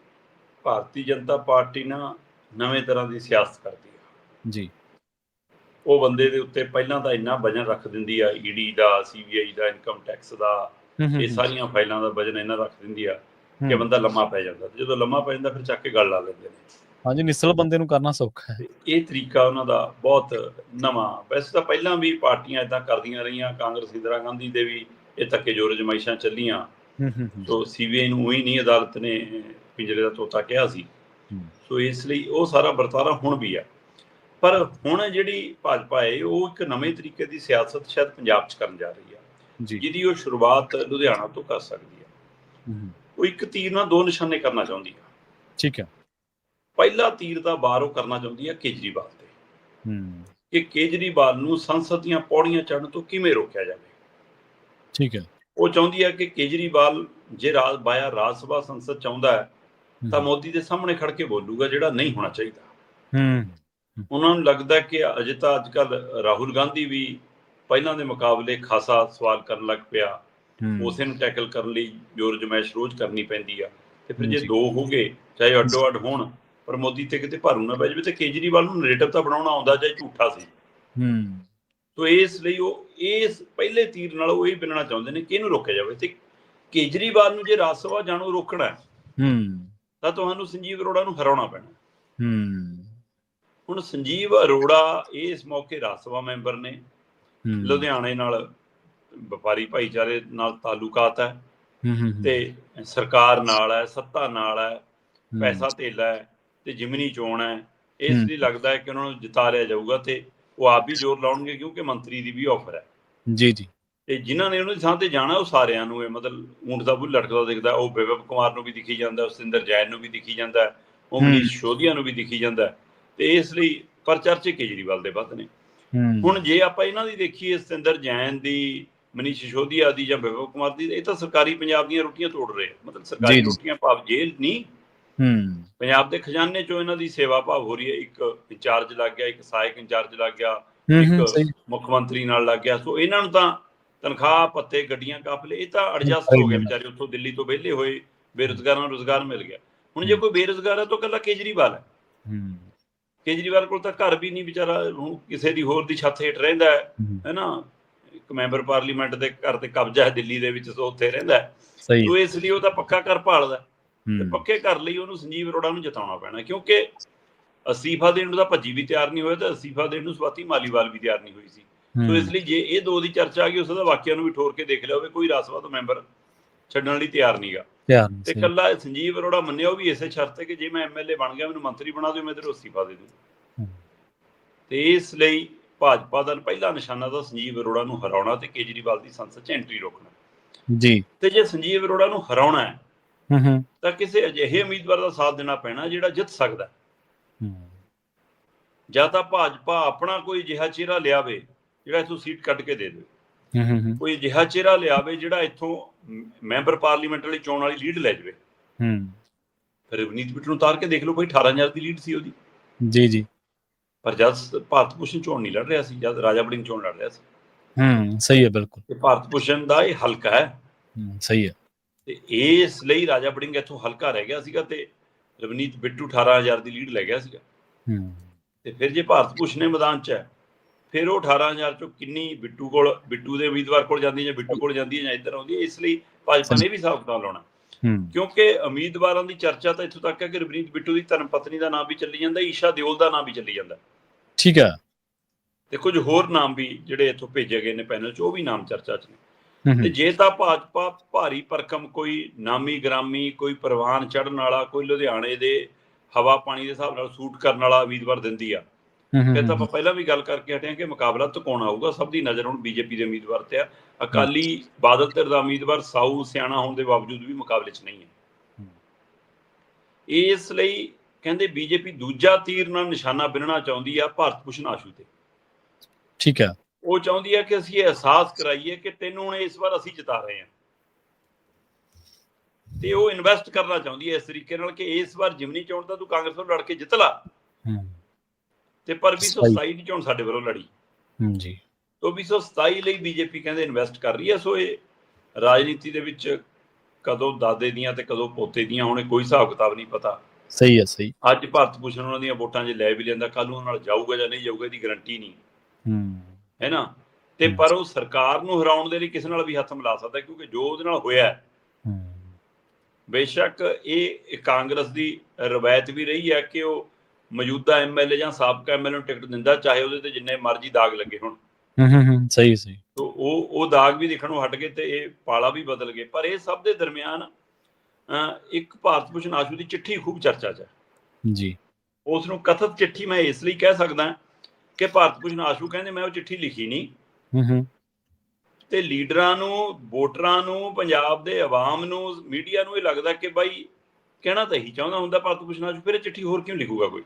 ਭਾਰਤੀ ਜਨਤਾ ਪਾਰਟੀ ਨਾ ਨਵੇਂ ਤਰ੍ਹਾਂ ਦੀ ਸਿਆਸਤ ਕਰਦੀ ਹੈ ਜੀ। ਉਹ ਬੰਦੇ ਦੇ ਉੱਤੇ ਪਹਿਲਾਂ ਤਾਂ ਇੰਨਾ ਵਜਨ ਰੱਖ ਦਿੰਦੀ ਆ ਈਡੀ ਦਾ ਸੀਬੀਆਈ ਦਾ ਇਨਕਮ ਟੈਕਸ ਦਾ ਇਹ ਸਾਰੀਆਂ ਫਾਈਲਾਂ ਦਾ ਵਜਨ ਇਹਨਾਂ ਰੱਖ ਦਿੰਦੀ ਆ ਕਿ ਬੰਦਾ ਲੰਮਾ ਪੈ ਜਾਂਦਾ। ਜਦੋਂ ਲੰਮਾ ਪੈ ਜਾਂਦਾ ਫਿਰ ਚੱਕ ਕੇ ਗੱਲ ਲਾ ਲੈਂਦੇ ਨੇ। ਹਾਂਜੀ ਨਿਸਲ ਬੰਦੇ ਨੂੰ ਕਰਨਾ ਸੌਖਾ ਹੈ। ਇਹ ਤਰੀਕਾ ਉਹਨਾਂ ਦਾ ਬਹੁਤ ਨਵਾਂ। ਵੈਸੇ ਤਾਂ ਪਹਿਲਾਂ ਵੀ ਪਾਰਟੀਆਂ ਇਦਾਂ ਕਰਦੀਆਂ ਰਹੀਆਂ ਕਾਂਗਰਸ ਇੰਦਰਾ ਗਾਂਧੀ ਦੇ ਵੀ ਇਹ ਧੱਕੇ ਜੋਰ ਜਮਾਇਸ਼ਾਂ ਚੱਲੀਆਂ। ਹੂੰ ਹੂੰ ਹੂੰ। ਸੋ ਸੀਬੀਆਈ ਨੂੰ ਉਹੀ ਨਹੀਂ ਅਦਾਲਤ ਨੇ ਪਿੰਜਰੇ ਦਾ ਤੋਤਾ ਕਿਹਾ ਸੀ। ਸੋ ਇਸ ਲਈ ਉਹ ਸਾਰਾ ਵਰਤਾਰਾ ਹੁਣ ਵੀ ਆ। ਪਰ ਹੁਣ ਜਿਹੜੀ ਭਾਜਪਾ ਹੈ ਉਹ ਇੱਕ ਨਵੇਂ ਤਰੀਕੇ ਦੀ ਸਿਆਸਤ ਸ਼ਾਇਦ ਪੰਜਾਬ 'ਚ ਕਰਨ ਜਾ ਰਹੀ ਆ। ਜਿਹਦੀ ਉਹ ਸ਼ੁਰੂਆਤ ਲੁਧਿਆਣਾ ਤੋਂ ਕਰ ਸਕਦੀ ਆ। ਹੂੰ, ਹੂੰ, ਉਹ ਇੱਕ ਤੀਰ ਨਾਲ ਦੋ ਨਿਸ਼ਾਨੇ ਕਰਨਾ ਚਾਹੁੰਦੀ ਆ। ਠੀਕ ਹੈ ਪਹਿਲਾ ਤੀਰ ਦਾ ਵਾਰ ਉਹ ਕਰਨਾ ਚਾਹੁੰਦੀ ਆ ਕੇਜਰੀਵਾਲ ਤੇ। ਹੂੰ। ਕਿ ਕੇਜਰੀਵਾਲ ਨੂੰ ਸੰਸਦ ਦੀਆਂ ਪੌੜੀਆਂ ਚੜ੍ਹਨ ਤੋਂ ਕਿਵੇਂ ਰੋਕਿਆ ਜਾਵੇ? ਠੀਕ ਹੈ। ਉਹ ਚਾਹੁੰਦੀ ਹੈ ਕਿ ਕੇਜਰੀਵਾਲ ਜੇ ਰਾਜ ਬਾਇਆ ਰਾਜ ਸਭਾ ਸੰਸਦ ਚਾਹੁੰਦਾ ਹੈ ਤਾਂ ਹੂੰ, ਮੋਦੀ ਦੇ ਸਾਹਮਣੇ ਖੜ ਕੇ ਬੋਲੂਗਾ ਜਿਹੜਾ ਨਹੀਂ ਹੋਣਾ ਚਾਹੀਦਾ। ਹੂੰ। ਉਹਨਾਂ ਨੂੰ ਲੱਗਦਾ ਹੈ ਕਿ ਅਜੇ ਤਾਂ ਅੱਜ ਕੱਲ ਰਾਹੁਲ ਗਾਂਧੀ ਵੀ ਪਹਿਲਾਂ ਦੇ ਮੁਕਾਬਲੇ ਖਾਸਾ ਸਵਾਲ ਕਰਨ ਲੱਗ ਪਿਆ। ਹੂੰ, ਉਸੇ ਨੂੰ ਟੈਕਲ ਕਰਨ ਲਈ ਜੋਰ ਜਮੈਸ਼ ਰੋਜ਼ ਕਰਨੀ ਪੈਂਦੀ ਆ। ਤੇ ਫਿਰ ਜੇ ਜੀ। ਦੋ ਹੋ ਗਏ ਚਾਹੇ ਅੱਡੋ ਅੱਡ ਹੋਣ ਪਰ ਮੋਦੀ ਤੇ ਕਿਤੇ ਭਾਰੂ ਨਾ ਪੈ ਜਾਵੇ ਤੇ ਕੇਜਰੀਵਾਲ ਨੂੰ ਨੈਰੇਟਿਵ ਤਾਂ ਬਣਾਉਣਾ ਆਉਂਦਾ ਚਾਹੇ ਝੂਠਾ ਸੀ। ਹੂੰ। ਸੋ ਇਸ ਲਈ ਉਹ ਇਸ ਪਹਿਲੇ ਤੀਰ ਨਾਲ ਉਹ ਇਹ ਬਿਨਣਾ ਚਾਹੁੰਦੇ ਨੇ ਕਿ ਇਹਨੂੰ ਰੋਕਿਆ ਜਾਵੇ ਤੇ ਕੇਜਰੀਵਾਲ ਨੂੰ ਜੇ ਰਾਜ ਸਭਾ ਜਾਣੋਂ ਰੋਕਣਾ ਹੈ, ਤਾਂ ਤੁਹਾਨੂੰ ਸੰਜੀਵ ਅਰੋੜਾ ਨੂੰ ਹਰਾਉਣਾ ਪੈਣਾ। ਹੂੰ। ਹੁਣ ਸੰਜੀਵ ਅਰੋੜਾ ਇਸ ਮੌਕੇ ਰਾਜ ਸਭਾ ਮੈਂਬਰ ਨੇ ਲੁਧਿਆਣੇ ਨਾਲ ਵਪਾਰੀ ਭਾਈਚਾਰੇ ਨਾਲ ਤਾਲੁਕਾਤ ਹੈ ਹੂੰ, ਹੂੰ, ਹੂੰ, ਤੇ ਸਰਕਾਰ ਨਾਲ ਹੈ ਸੱਤਾ ਨਾਲ ਹੈ ਹੂੰ, ਪੈਸਾ ਧੇਲਾ ਹੈ। ਤੇ ਜਿਮਨੀ ਚੋਣ ਹੈ ਇਸ। ਲਈ ਲੱਗਦਾ ਹੈ ਕਿ ਉਹਨਾਂ ਨੂੰ ਜਿਤਾ ਲਿਆ ਜਾਊਗਾ ਤੇ ਉਹ ਆਪ ਵੀ ਜ਼ੋਰ ਲਾਉਣਗੇ ਕਿਉਂਕਿ ਮੰਤਰੀ ਦੀ ਵੀ ਆਫਰ ਹੈ ਜੀ ਜੀ ਤੇ ਜਿਨ੍ਹਾਂ ਨੇ ਉਹਨਾਂ ਦੀ ਥਾਂ ਤੇ ਜਾਣਾ ਉਹ ਸਾਰਿਆਂ ਨੂੰ ਹੈ ਮਤਲਬ ਊਂਟ ਦਾ ਬੁੱਲ ਲਟਕਦਾ ਦਿਖਦਾ ਉਹ ਬਿਪਕ ਕੁਮਾਰ ਨੂੰ ਵੀ ਦਿਖੀ ਜਾਂਦਾ ਸੁਰਿੰਦਰ ਜੈਨ ਨੂੰ ਵੀ ਦਿਖੀ ਜਾਂਦਾ ਉਹ। ਮਨੀਸ਼ ਸ਼ੋਧੀਆ ਨੂੰ ਵੀ ਦਿਖੀ ਜਾਂਦਾ। ਤੇ ਇਸ ਲਈ ਪਰ ਚਰਚੇ ਕੇਜਰੀਵਾਲ ਦੇ ਵੱਧ ਨੇ ਹੁਣ ਜੇ ਆਪਾਂ ਇਹਨਾਂ ਦੀ ਦੇਖੀਏ ਸਤਿੰਦਰ ਜੈਨ ਦੀ ਮਨੀਸ਼ ਸ਼ੋਧੀਆ ਦੀ ਜਾਂ ਬਿਪਕ ਕੁਮਾਰ ਦੀ ਇਹ ਤਾਂ ਸਰਕਾਰੀ ਪੰਜਾਬ ਦੀਆਂ ਰੋਟੀਆਂ ਤੋੜ ਰਹੇ। ਮਤਲਬ ਸਰਕਾਰੀ। ਰੋਟੀਆਂ ਭਾਵ ਜੇਲ੍ਹ ਨਹੀਂ ਹੂੰ। ਪੰਜਾਬ ਦੇ ਖਜ਼ਾਨੇ ਚੋਂ ਇਹਨਾਂ ਦੀ ਸੇਵਾ ਭਾਵ ਹੋ ਰਹੀ ਹੈ। ਇੱਕ ਇੰਚਾਰਜ ਲੱਗ ਗਿਆ ਇੱਕ ਸਹਾਇਕ ਇੰਚਾਰਜ ਲੱਗ ਗਿਆ ਇੱਕ ਮੁੱਖ ਮੰਤਰੀ ਨਾਲ ਲੱਗ ਗਿਆ। ਸੋ ਇਹਨਾਂ ਨੂੰ ਤਾਂ ਤਨਖਾਹ ਪੱਤੇ ਗੱਡੀਆਂ ਕਾਫਲੇ ਇਹ ਤਾਂ ਐਡਜਸਟ ਹੋ ਗਏ ਵਿਚਾਰੇ। ਉੱਥੋਂ ਦਿੱਲੀ ਤੋਂ ਵਿਹਲੇ ਹੋਏ ਬੇਰੁਜ਼ਗਾਰਾਂ ਨੂੰ ਰੁਜ਼ਗਾਰ ਮਿਲ ਗਿਆ। ਹੁਣ ਜੇ ਕੋਈ ਬੇਰੁਜ਼ਗਾਰ ਹੈ ਤਾਂ ਕੱਲਾ ਕੇਜਰੀਵਾਲ ਹੈ। ਹੂੰ। ਕੇਜਰੀਵਾਲ ਕੋਲ ਤਾਂ ਘਰ ਵੀ ਨਹੀਂ ਵਿਚਾਰਾ। ਹੁਣ ਕਿਸੇ ਦੀ ਹੋਰ ਦੀ ਛੱਤ ਹੇਠ ਰਹਿੰਦਾ ਹੈ ਹੂੰ, ਹੈ ਨਾ ਇੱਕ ਮੈਂਬਰ ਪਾਰਲੀਮੈਂਟ ਦੇ ਘਰ ਤੇ ਕਬਜ਼ਾ ਹੈ ਦਿੱਲੀ ਦੇ ਵਿੱਚ ਸੋ ਉੱਥੇ ਰਹਿੰਦਾ ਹੈ। ਸਹੀ। ਸੋ ਇਸ ਲਈ ਉਹ ਤਾਂ ਪੱਕਾ ਘਰ ਭਾਲਦਾ। ਤੇ ਪੱਕੇ ਘਰ ਲਈ ਉਹਨੂੰ ਸੰਜੀਵ ਅਰੋੜਾ ਨੂੰ ਜਿਤਾਉਣਾ ਪੈਣਾ ਕਿਉਂਕਿ ਅਸਤੀਫਾ ਦੇਣ ਨੂੰ ਤਾਂ ਭੱਜੀ ਵੀ ਤਿਆਰ ਨਹੀਂ ਹੋਇਆ ਤੇ ਅਸਤੀਫਾ ਦੇਣ ਨੂੰ ਸਵਾਤੀ ਮਾਲੀਵਾਲ ਵੀ ਤਿਆਰ ਨਹੀਂ ਹੋਈ ਸੀ। ਸੋ ਇਸ ਲਈ ਜੇ ਇਹ ਦੋ ਦੀ ਚਰਚਾ ਆ ਗਈ ਉਸ ਦਾ ਵਾਕਿਆ ਨੂੰ ਵੀ ਠੋਰ ਕੇ ਦੇਖ ਲਿਆ ਹੋਵੇ ਕੋਈ ਰਾਸਵਾ ਤੋਂ ਮੈਂਬਰ ਛੱਡਣ ਲਈ ਤਿਆਰ ਨਹੀਂਗਾ ਤੇ। ਕੱਲਾ ਸੰਜੀਵ ਅਰੋੜਾ ਮੰਨਿਆ ਉਹ ਵੀ ਇਸੇ ਸ਼ਰਤ ਤੇ ਕਿ ਜੇ ਮੈਂ ਐਮਐਲਏ ਬਣ ਗਿਆ ਮੈਨੂੰ ਮੰਤਰੀ ਬਣਾ ਦਿਓ ਮੈਂ ਤੇਰੇ ਅਸਤੀਫਾ ਦੇ ਦੂੰ। ਤੇ ਇਸ ਲਈ ਭਾਜਪਾ ਦਾ ਪਹਿਲਾ ਨਿਸ਼ਾਨਾ ਤਾਂ ਸੰਜੀਵ ਅਰੋੜਾ ਨੂੰ ਹਰਾਉਣਾ ਤੇ ਕੇਜਰੀਵਾਲ ਦੀ ਸੰਸਦ 'ਚ ਐਂਟਰੀ ਰੋਕਣਾ। ਜੀ। ਤੇ ਜੇ ਸੰਜੀਵ ਅਰੋੜਾ ਨੂੰ ਹਰਾਉਣਾ ਹੂੰ ਤਾਂ ਕਿਸੇ ਅਜਿਹੇ ਉਮੀਦਵਾਰ ਦਾ ਸਾਥ ਦੇਣਾ ਪੈਣਾ ਜਿਹੜਾ ਜਿੱਤ ਸਕਦਾ ਜਾਂ ਤਾਂ ਭਾਜਪਾ ਆਪਣਾ ਕੋਈ ਅਜਿਹਾ ਚਿਹਰਾ ਲਿਆਵੇ ਜਿਹੜਾ ਇਥੋਂ ਸੀਟ ਕੱਢ ਕੇ ਦੇ ਦੇ ਹੂੰ ਹੂੰ, ਹੂੰ ਕੋਈ ਅਜਿਹਾ ਚਿਹਰਾ ਲਿਆਵੇ ਜਿਹੜਾ ਇਥੋਂ ਮੈਂਬਰ ਪਾਰਲੀਮੈਂਟ ਵਾਲੀ ਚੋਣ ਵਾਲੀ ਲੀਡ ਲੈ ਜਾਵੇ। ਹੂੰ ਫਿਰ ਰਵਨੀਤ ਬਿੱਟੂ ਨੂੰ ਉਤਾਰ ਕੇ ਦੇਖ ਲਓ ਭਾਈ 18000 ਦੀ ਲੀਡ ਸੀ ਉਹਦੀ। ਜੀ ਜੀ। ਪਰ ਜਦ ਭਾਰਤ ਭੂਸ਼ਣ ਚੋਣ ਨਹੀਂ ਲੜ ਰਿਹਾ ਸੀ ਜਦ ਰਾਜਾ ਬੜਿੰਗ ਚੋਣ ਲੜ ਰਿਹਾ ਸੀ। ਹੂੰ ਸਹੀ ਹੈ ਬਿਲਕੁਲ। ਭਾਰਤ ਭੂਸ਼ਣ ਦਾ ਇਹ ਹਲਕਾ ਹੈ। ਹੂੰ, ਸਹੀ ਹੈ। ਤੇ ਇਸ ਲਈ ਰਾਜਾ ਬੜਿੰਗ ਇੱਥੋਂ ਹਲਕਾ ਰਹਿ ਗਿਆ ਸੀਗਾ ਤੇ ਰਵਨੀਤ ਬਿੱਟੂ 18000 ਦੀ ਲੀਡ ਲੈ ਗਿਆ ਸੀਗਾ। ਹੂੰ। ਤੇ ਫਿਰ ਜੇ ਭਾਰਤ ਭੂਸ਼ਣ ਨੇ ਮੈਦਾਨ 'ਚ ਹੈ ਫਿਰ ਉਹ 18000 ਚੋਂ ਕਿੰਨੀ ਬਿੱਟੂ ਕੋਲ ਬਿੱਟੂ ਦੇ ਉਮੀਦਵਾਰ ਕੋਲ ਜਾਂਦੀ ਜਾਂ ਬਿੱਟੂ ਕੋਲ ਜਾਂਦੀ ਜਾਂ ਇੱਧਰ ਆਉਂਦੀ ਇਸ ਲਈ ਭਾਜਪਾ ਨੇ ਵੀ ਹਿਸਾਬ ਕਿਤਾਬ ਲਾਉਣਾ। ਹੂੰ। ਕਿਉਂਕਿ ਉਮੀਦਵਾਰਾਂ ਦੀ ਚਰਚਾ ਤਾਂ ਇੱਥੋਂ ਤੱਕ ਹੈ ਕਿ ਰਵਨੀਤ ਬਿੱਟੂ ਦੀ ਧਰਮ ਪਤਨੀ ਦਾ ਨਾਮ ਵੀ ਚੱਲੀ ਜਾਂਦਾ ਈਸ਼ਾ ਦਿਓਲ ਦਾ ਨਾਮ ਵੀ ਚੱਲੀ ਜਾਂਦਾ। ਠੀਕ ਹੈ। ਤੇ ਕੁਝ ਹੋਰ ਨਾਮ ਵੀ ਜਿਹੜੇ ਇੱਥੋਂ ਭੇਜੇ ਗਏ ਨੇ ਪੈਨਲ 'ਚ ਉਹ ਵੀ ਨਾਮ ਚਰਚਾ 'ਚ ਨੇ। ਤੇ ਜੇ ਤਾਂ ਭਾਜਪਾ ਭਾਰੀ ਭਰਕਮ ਕੋਈ ਨਾਮੀ ਗ੍ਰਾਮੀ ਕੋਈ ਪ੍ਰਵਾਨ ਚੜਨ ਵਾਲਾ ਕੋਈ ਲੁਧਿਆਣੇ ਦੇ ਹਵਾ ਪਾਣੀ ਦੇ ਹਿਸਾਬ ਨਾਲ ਸੂਟ ਕਰਨ ਵਾਲਾ ਉਮੀਦਵਾਰ ਦਿੰਦੀ ਆ। ਹੂੰ, ਹੂੰ, ਫਿਰ ਤਾਂ ਆਪਾਂ ਪਹਿਲਾਂ ਵੀ ਗੱਲ ਕਰਕੇ ਹਟੇ ਹਾਂ ਕਿ ਮੁਕਾਬਲਾ ਤਕਾਉਣਾ ਆਊਗਾ ਸਭ ਦੀ ਨਜ਼ਰ ਹੁਣ ਬੀਜੇਪੀ ਦੇ ਉਮੀਦਵਾਰ ਤੇ ਆ। ਅਕਾਲੀ ਬਾਦਲ ਧਿਰ ਦਾ ਉਮੀਦਵਾਰ ਸਾਊ ਸਿਆਣਾ ਹੋਣ ਦੇ ਬਾਵਜੂਦ ਵੀ ਮੁਕਾਬਲੇ 'ਚ ਨਹੀਂ ਹੈ। ਹੂੰ। ਇਸ ਲਈ ਕਹਿੰਦੇ ਬੀਜੇਪੀ ਦੂਜਾ ਤੀਰ ਨਾਲ ਨਿਸ਼ਾਨਾ ਬਿਨਣਾ ਚਾਹੁੰਦੀ ਆ ਭਾਰਤ ਭੂਸ਼ਣ ਆਸ਼ੂ ਤੇ। ਠੀਕ ਹੈ ਉਹ ਚਾਹੁੰਦੀ ਹੈ ਕਿ ਅਸੀਂ ਇਹ ਅਹਿਸਾਸ ਕਰਾਈਏ ਕਿ ਤੈਨੂੰ ਹੁਣ ਇਸ ਵਾਰ ਅਸੀਂ ਜਿਤਾ ਰਹੇ ਹਾਂ। ਤੇ ਉਹ ਇਨਵੈਸਟ ਕਰਨਾ ਚਾਹੁੰਦੀ ਹੈ ਇਸ ਤਰੀਕੇ ਨਾਲ ਕਿ ਇਸ ਵਾਰ ਜਿਮਨੀ ਚੋਣ ਤਾਂ ਤੂੰ ਕਾਂਗਰਸ ਤੋਂ ਲੜ ਕੇ ਜਿੱਤ ਲਾ। ਤੇ ਪਰ 2027 ਦੀ ਚੋਣ ਸਾਡੇ ਵੱਲੋਂ ਲੜੀ। ਜੀ। ਤੋਂ 2027 ਲਈ ਬੀਜੇਪੀ ਕਹਿੰਦੇ ਇਨਵੈਸਟ ਕਰ ਰਹੀ ਹੈ ਸੋ ਇਹ ਰਾਜਨੀਤੀ ਦੇ ਵਿੱਚ ਕਦੋਂ ਦਾਦੇ ਦੀਆਂ ਤੇ ਕਦੋਂ ਪੋਤੇ ਦੀਆਂ ਹੁਣ ਕੋਈ ਹਿਸਾਬ ਕਿਤਾਬ ਨਹੀਂ ਪਤਾ। ਸਹੀ ਹੈ ਸਹੀ। ਅੱਜ ਭਾਰਤ ਭੂਸ਼ਣ ਉਹਨਾਂ ਦੀਆਂ ਵੋਟਾਂ 'ਚ ਲੈ ਵੀ ਲੈਂਦਾ ਕੱਲ ਨੂੰ ਉਹਨਾਂ ਨਾਲ ਜਾਊਗਾ ਜਾਂ ਨਹੀਂ ਜਾਊਗਾ ਇਹਦੀ ਗਾਰੰਟੀ ਨਹੀਂ। ਹੂੰ। ਹੈ ਨਾ? ਤੇ। ਪਰ ਉਹ ਸਰਕਾਰ ਨੂੰ ਹਰਾਉਣ ਦੇ ਲਈ ਕਿਸੇ ਨਾਲ ਵੀ ਹੱਥ ਮਿਲਾ ਸਕਦਾ ਕਿਉਂਕਿ ਜੋ ਉਹਦੇ ਨਾਲ ਹੋਇਆ ਬੇਸ਼ੱਕ ਇਹ ਕਾਂਗਰਸ ਦੀ ਰਵਾਇਤ ਵੀ ਰਹੀ ਹੈ ਕਿ ਉਹ ਮੌਜੂਦਾ ਐਮਐਲਏ ਜਾਂ ਸਾਬਕਾ ਐਮਐਲਏ ਨੂੰ ਟਿਕਟ ਦਿੰਦਾ ਚਾਹੇ ਉਹਦੇ ਤੇ ਜਿੰਨੇ ਮਰਜ਼ੀ ਦਾਗ ਲੱਗੇ ਹੋਣ। ਹੂੰ ਹੂੰ, ਸਹੀ ਸਹੀ ਤੋ ਉਹ ਉਹ ਦਾਗ ਵੀ ਦਿਖਣੋਂ ਹਟ ਗਏ ਤੇ ਇਹ ਪਾਲਾ ਵੀ ਬਦਲ ਗਏ। ਪਰ ਇਹ ਸਭ ਦੇ ਦਰਮਿਆਨ ਇੱਕ ਭਾਰਤ ਭੂਸ਼ਣ ਆਸ਼ੂ ਦੀ ਚਿੱਠੀ ਖੂਬ ਚਰਚਾ 'ਚ ਹੈ। ਜੀ। ਉਸ ਨੂੰ ਕਥਤ ਚਿੱਠੀ ਮੈਂ ਇਸ ਲਈ ਕਹਿ ਸਕਦਾ ਕਿ ਭਾਰਤ ਭੂਸ਼ਣ ਆਸ਼ੂ ਕਹਿੰਦੇ ਮੈਂ ਉਹ ਚਿੱਠੀ ਲਿਖੀ ਨਹੀਂ। ਹੂੰ ਹੂੰ। ਤੇ ਲੀਡਰਾਂ ਨੂੰ ਵੋਟਰਾਂ ਨੂੰ ਪੰਜਾਬ ਦੇ ਆਵਾਮ ਨੂੰ ਮੀਡੀਆ ਨੂੰ ਇਹ ਲੱਗਦਾ ਕਿ ਬਾਈ ਕਹਿਣਾ ਤਾਂ ਇਹੀ ਚਾਹੁੰਦਾ ਹੁੰਦਾ ਭਾਰਤ ਭੂਸ਼ਣ ਆਸ਼ੂ ਫਿਰ ਇਹ ਚਿੱਠੀ ਹੋਰ ਕਿਉਂ ਲਿਖੂਗਾ ਕੋਈ?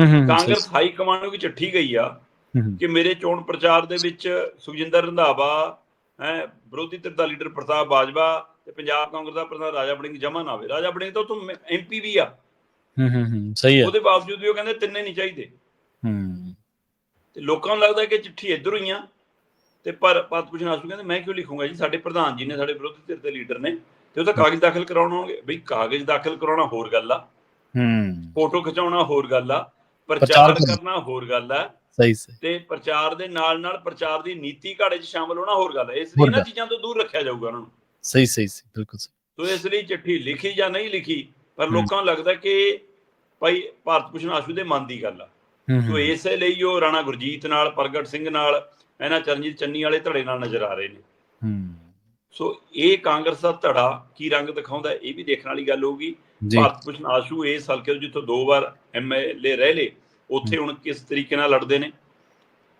ਹੂੰ ਹੂੰ ਕਾਂਗਰਸ ਹਾਈ ਕਮਾਂਡ ਨੂੰ ਵੀ ਚਿੱਠੀ ਗਈ ਆ ਹੂੰ ਕਿ ਮੇਰੇ ਚੋਣ ਪ੍ਰਚਾਰ ਦੇ ਵਿੱਚ ਸੁਖਜਿੰਦਰ ਰੰਧਾਵਾ ਹੈ ਵਿਰੋਧੀ ਧਿਰ ਦਾ ਲੀਡਰ ਪ੍ਰਤਾਪ ਬਾਜਵਾ ਤੇ ਪੰਜਾਬ ਕਾਂਗਰਸ ਦਾ ਪ੍ਰਧਾਨ ਰਾਜਾ ਵੜਿੰਗ ਜਮਾ ਨਾ ਹੋਵੇ। ਰਾਜਾ ਵੜਿੰਗ ਤਾਂ ਉਤੋਂ ਐਮਪੀ ਵੀ ਆ। ਹੂੰ ਹੂੰ ਹੂੰ ਸਹੀ ਹੈ। ਉਹਦੇ ਬਾਵਜੂਦ ਵੀ ਉਹ ਕਹਿੰਦੇ ਤਿੰਨੇ ਨਹੀਂ ਚਾਹੀਦੇ। ਹੂੰ। ਤੇ ਲੋਕਾਂ ਨੂੰ ਲੱਗਦਾ ਕਿ ਚਿੱਠੀ ਇਧਰੋਂ ਹੀ ਆ। ਤੇ ਪਰ ਭਾਰਤ ਭੂਸ਼ਣ ਆਸ਼ੂ ਕਹਿੰਦੇ ਮੈਂ ਕਿਉਂ ਲਿਖੂੰਗਾ ਜੀ? ਸਾਡੇ ਪ੍ਰਧਾਨ ਜੀ ਨੇ ਸਾਡੇ ਵਿਰੋਧੀ ਧਿਰ ਦੇ ਲੀਡਰ ਨੇ। ਤੇ ਉਹ ਤਾਂ ਕਾਗਜ਼ ਦਾਖਲ ਕਰਾਉਣਗੇ ਬਈ ਕਾਗਜ਼ ਦਾਖਲ ਕਰਾਉਣਾ ਹੋਰ ਗੱਲ ਆ। ਹੂੰ। ਫੋਟੋ ਖਿਚਾਉਣਾ ਹੋਰ ਗੱਲ ਆ। ਪ੍ਰਚਾਰ ਕਰਨਾ। ਹੋਰ ਗੱਲ ਆ। ਸਹੀ ਸਹੀ। ਤੇ ਪ੍ਰਚਾਰ ਦੇ ਨਾਲ ਨਾਲ ਪ੍ਰਚਾਰ ਦੀ ਨੀਤੀ ਘਾੜੇ 'ਚ ਸ਼ਾਮਲ ਹੋਣਾ ਹੋਰ ਗੱਲ ਹੈ ਇਸ ਹੋਰ ਇਹਨਾਂ। ਚੀਜ਼ਾਂ ਤੋਂ ਦੂਰ ਰੱਖਿਆ ਜਾਊਗਾ ਉਹਨਾਂ ਨੂੰ। ਸਹੀ ਸਹੀ ਸਹੀ। ਬਿਲਕੁਲ ਸਹੀ। ਸੋ ਇਸ ਲਈ ਚਿੱਠੀ ਲਿਖੀ ਜਾਂ ਨਹੀਂ ਲਿਖੀ ਪਰ। ਲੋਕਾਂ ਨੂੰ ਲੱਗਦਾ ਕਿ ਭਾਈ ਭਾਰਤ ਭੂਸ਼ਣ ਆਸ਼ੂ ਦੇ ਮਨ ਦੀ ਗੱਲ ਆ। ਸੋ ਇਸੇ ਲਈ ਉਹ ਰਾਣਾ ਗੁਰਜੀਤ ਨਾਲ ਪ੍ਰਗਟ ਸਿੰਘ ਨਾਲ ਇਹਨਾਂ ਚਰਨਜੀਤ ਚੰਨੀ ਵਾਲੇ ਧੜੇ ਨਾਲ ਨਜ਼ਰ ਆ ਰਹੇ ਨੇ। ਹੂੰ। ਸੋ ਇਹ ਕਾਂਗਰਸ ਦਾ ਧੜਾ ਕੀ ਰੰਗ ਦਿਖਾਉਂਦਾ ਇਹ ਵੀ ਦੇਖਣ ਵਾਲੀ ਗੱਲ ਹੋਊਗੀ। ਭਾਰਤ ਭੂਸ਼ਣ ਆਸ਼ੂ ਇਸ ਹਲਕੇ ਜਿੱਥੋਂ ਦੋ ਵਾਰ ਐਮਐਲਏ ਰਹਿ ਲੇ ਉੱਥੇ ਹੁਣ ਕਿਸ ਤਰੀਕੇ ਨਾਲ ਲੜਦੇ ਨੇ?